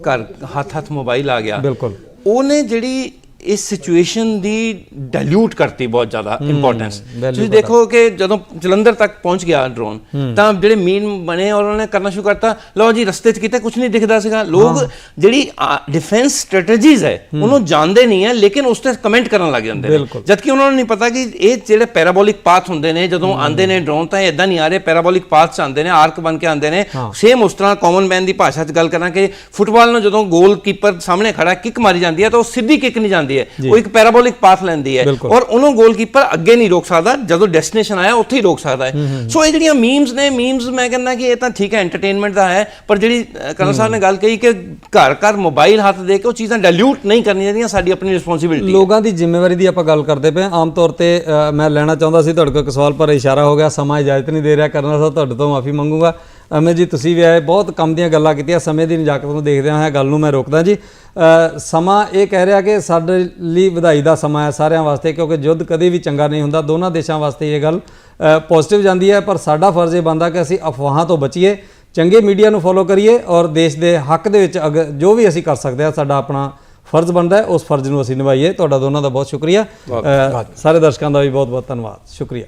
ਘਰ ਹੱਥ ਹੱਥ ਮੋਬਾਈਲ ਆ ਗਿਆ ਬਿਲਕੁਲ। ਉਹਨੇ ਜਿਹੜੀ ਇਸ ਸਿਚੁਏਸ਼ਨ ਦੀ ਡਾਇਲੂਟ ਕਰਤੀ ਬਹੁਤ ਜ਼ਿਆਦਾ ਇੰਪੋਰਟੈਂਸ ਤੁਸੀਂ ਦੇਖੋ ਕਿ ਜਦੋਂ ਜਲੰਧਰ ਤੱਕ ਪਹੁੰਚ ਗਿਆ ਡਰੋਨ ਤਾਂ ਜਿਹੜੇ ਮੀਨ ਬਣੇ ਔਰ ਉਹਨੇ ਕਰਨਾ ਸ਼ੁਰੂ ਕਰਤਾ ਲਓ ਜੀ ਰਸਤੇ 'ਚ ਕਿਤੇ ਕੁਝ ਨਹੀਂ ਦਿਖਦਾ ਸੀਗਾ। ਲੋਕ ਜਿਹੜੀ ਡਿਫੈਂਸ ਸਟ੍ਰੈਟਜੀਜ਼ ਹੈ ਉਹਨੂੰ ਜਾਣਦੇ ਨਹੀਂ ਹੈ ਲੇਕਿਨ ਉਸ ਤੇ ਕਮੈਂਟ ਕਰਨ ਲੱਗ ਜਾਂਦੇ ਨੇ। ਜਦਕਿ ਉਹਨਾਂ ਨੂੰ ਨਹੀਂ ਪਤਾ ਕਿ ਇਹ ਜਿਹੜੇ ਪੈਰਾਬੋਲਿਕ ਪਾਥ ਹੁੰਦੇ ਨੇ ਜਦੋਂ ਆਉਂਦੇ ਨੇ ਡਰੋਨ ਤਾਂ ਇਦਾਂ ਨਹੀਂ ਆ ਰਹੇ। ਪੈਰਾਬੋਲਿਕ ਪਾਥਸ ਆਉਂਦੇ ਨੇ ਆਰਕ ਬਣ ਕੇ ਆਉਂਦੇ ਨੇ। ਸੇਮ ਉਸ ਤਰ੍ਹਾਂ ਕਾਮਨ ਮੈਨ ਦੀ ਭਾਸ਼ਾ 'ਚ ਗੱਲ ਕਰਾਂ ਕਿ ਫੁੱਟਬਾਲ ਨੂੰ ਜਦੋਂ ਗੋਲ ਕੀਪਰ ਸਾਹਮਣੇ ਖੜਾ ਕਿੱਕ ਮਾਰੀ ਜਾਂਦੀ ਹੈ ਤਾਂ ਉਹ ਸਿੱਧੀ ਕਿੱਕ ਨਹੀਂ ਜਾਂਦੀ। ਹੈ। ਉਹ ਇੱਕ ਪੈਰਾਬੋਲਿਕ ਪਾਥ ਲੈਂਦੀ ਹੈ। ਔਰ ਉਹਨੂੰ ਗੋਲਕੀਪਰ ਅੱਗੇ ਨਹੀਂ ਰੋਕ ਸਕਦਾ। ਜਦੋਂ ਡੈਸਟੀਨੇਸ਼ਨ ਆਇਆ ਉੱਥੇ ਹੀ ਰੋਕ ਸਕਦਾ ਹੈ। ਸੋ ਇਹ ਜਿਹੜੀਆਂ ਮੀਮਸ ਨੇ ਮੀਮਸ ਮੈਂ ਕਹਿੰਦਾ ਕਿ ਇਹ ਤਾਂ ਠੀਕ ਹੈ ਐਂਟਰਟੇਨਮੈਂਟ ਦਾ ਹੈ ਪਰ ਜਿਹੜੀ ਅ, ਕਰਨਲ ਸਾਹਿਬ ਨੇ ਗੱਲ ਕਹੀ ਕਿ ਘਰ ਘਰ ਮੋਬਾਈਲ ਹੱਥ ਦੇ ਕੇ ਉਹ ਚੀਜ਼ਾਂ ਡਾਇਲੂਟ ਨਹੀਂ ਕਰਨੀਆਂ ਚਾਹੀਦੀਆਂ ਸਾਡੀ ਆਪਣੀ ਰਿਸਪੌਂਸਿਬਿਲਟੀ ਲੋਕਾਂ ਦੀ ਜ਼ਿੰਮੇਵਾਰੀ ਦੀ ਆਪਾਂ ਗੱਲ ਕਰਦੇ ਪਏ ਆਮ ਤੌਰ ਤੇ ਮੈਂ ਲੈਣਾ ਚਾਹੁੰਦਾ ਸੀ ਤੁਹਾਡੇ ਕੋਲ ਇੱਕ ਸਵਾਲ ਪਰ ਇਸ਼ਾਰਾ ਹੋ ਗਿਆ। ਸਮਾਂ ਇਜਾਜ਼ਤ ਨਹੀਂ ਦੇ ਰਿਹਾ। ਕਰਨਾ ਸਾਹਿਬ ਤੁਹਾਡੇ ਤੋਂ ਮਾਫੀ ਮੰਗੂੰਗਾ। ਅਮੇ ਜੀ ਤੁਸੀਂ ਵੀ ਆਏ ਬਹੁਤ ਕੰਮ ਦੀਆਂ ਗੱਲਾਂ ਕੀਤੀਆਂ ਸਮੇਂ ਦੀ ਨਜਾਕਤ ਨੂੰ ਦੇਖਦਿਆਂ ਹੋਇਆ ਗੱਲ ਨੂੰ ਮੈਂ ਰੋਕਦਾ ਜੀ। ਸਮਾਂ ਇਹ ਕਹਿ ਰਿਹਾ ਕਿ ਸਾਡੇ ਲਈ ਵਧਾਈ ਦਾ ਸਮਾਂ ਹੈ ਸਾਰਿਆਂ ਵਾਸਤੇ ਕਿਉਂਕਿ ਯੁੱਧ ਕਦੇ ਵੀ ਚੰਗਾ ਨਹੀਂ ਹੁੰਦਾ ਦੋਨਾਂ ਦੇਸ਼ਾਂ ਵਾਸਤੇ ਇਹ ਗੱਲ ਪੋਜ਼ਿਟਿਵ ਜਾਂਦੀ ਹੈ ਪਰ ਸਾਡਾ ਫਰਜ਼ ਇਹ ਬਣਦਾ ਕਿ ਅਸੀਂ ਅਫਵਾਹਾਂ ਤੋਂ ਬਚੀਏ ਚੰਗੇ ਮੀਡੀਆ ਨੂੰ ਫੋਲੋ ਕਰੀਏ ਔਰ ਦੇਸ਼ ਦੇ ਹੱਕ ਦੇ ਵਿੱਚ ਜੋ ਵੀ ਅਸੀਂ ਕਰ ਸਕਦੇ ਹਾਂ ਸਾਡਾ ਆਪਣਾ ਫਰਜ਼ ਬਣਦਾ ਹੈ ਉਸ ਫਰਜ਼ ਨੂੰ ਅਸੀਂ ਨਿਭਾਈਏ। ਤੁਹਾਡਾ ਦੋਨਾਂ ਦਾ ਬਹੁਤ ਸ਼ੁਕਰੀਆ। ਸਾਰੇ ਦਰਸ਼ਕਾਂ ਦਾ ਵੀ ਬਹੁਤ ਬਹੁਤ ਧੰਨਵਾਦ। ਸ਼ੁਕਰੀਆ।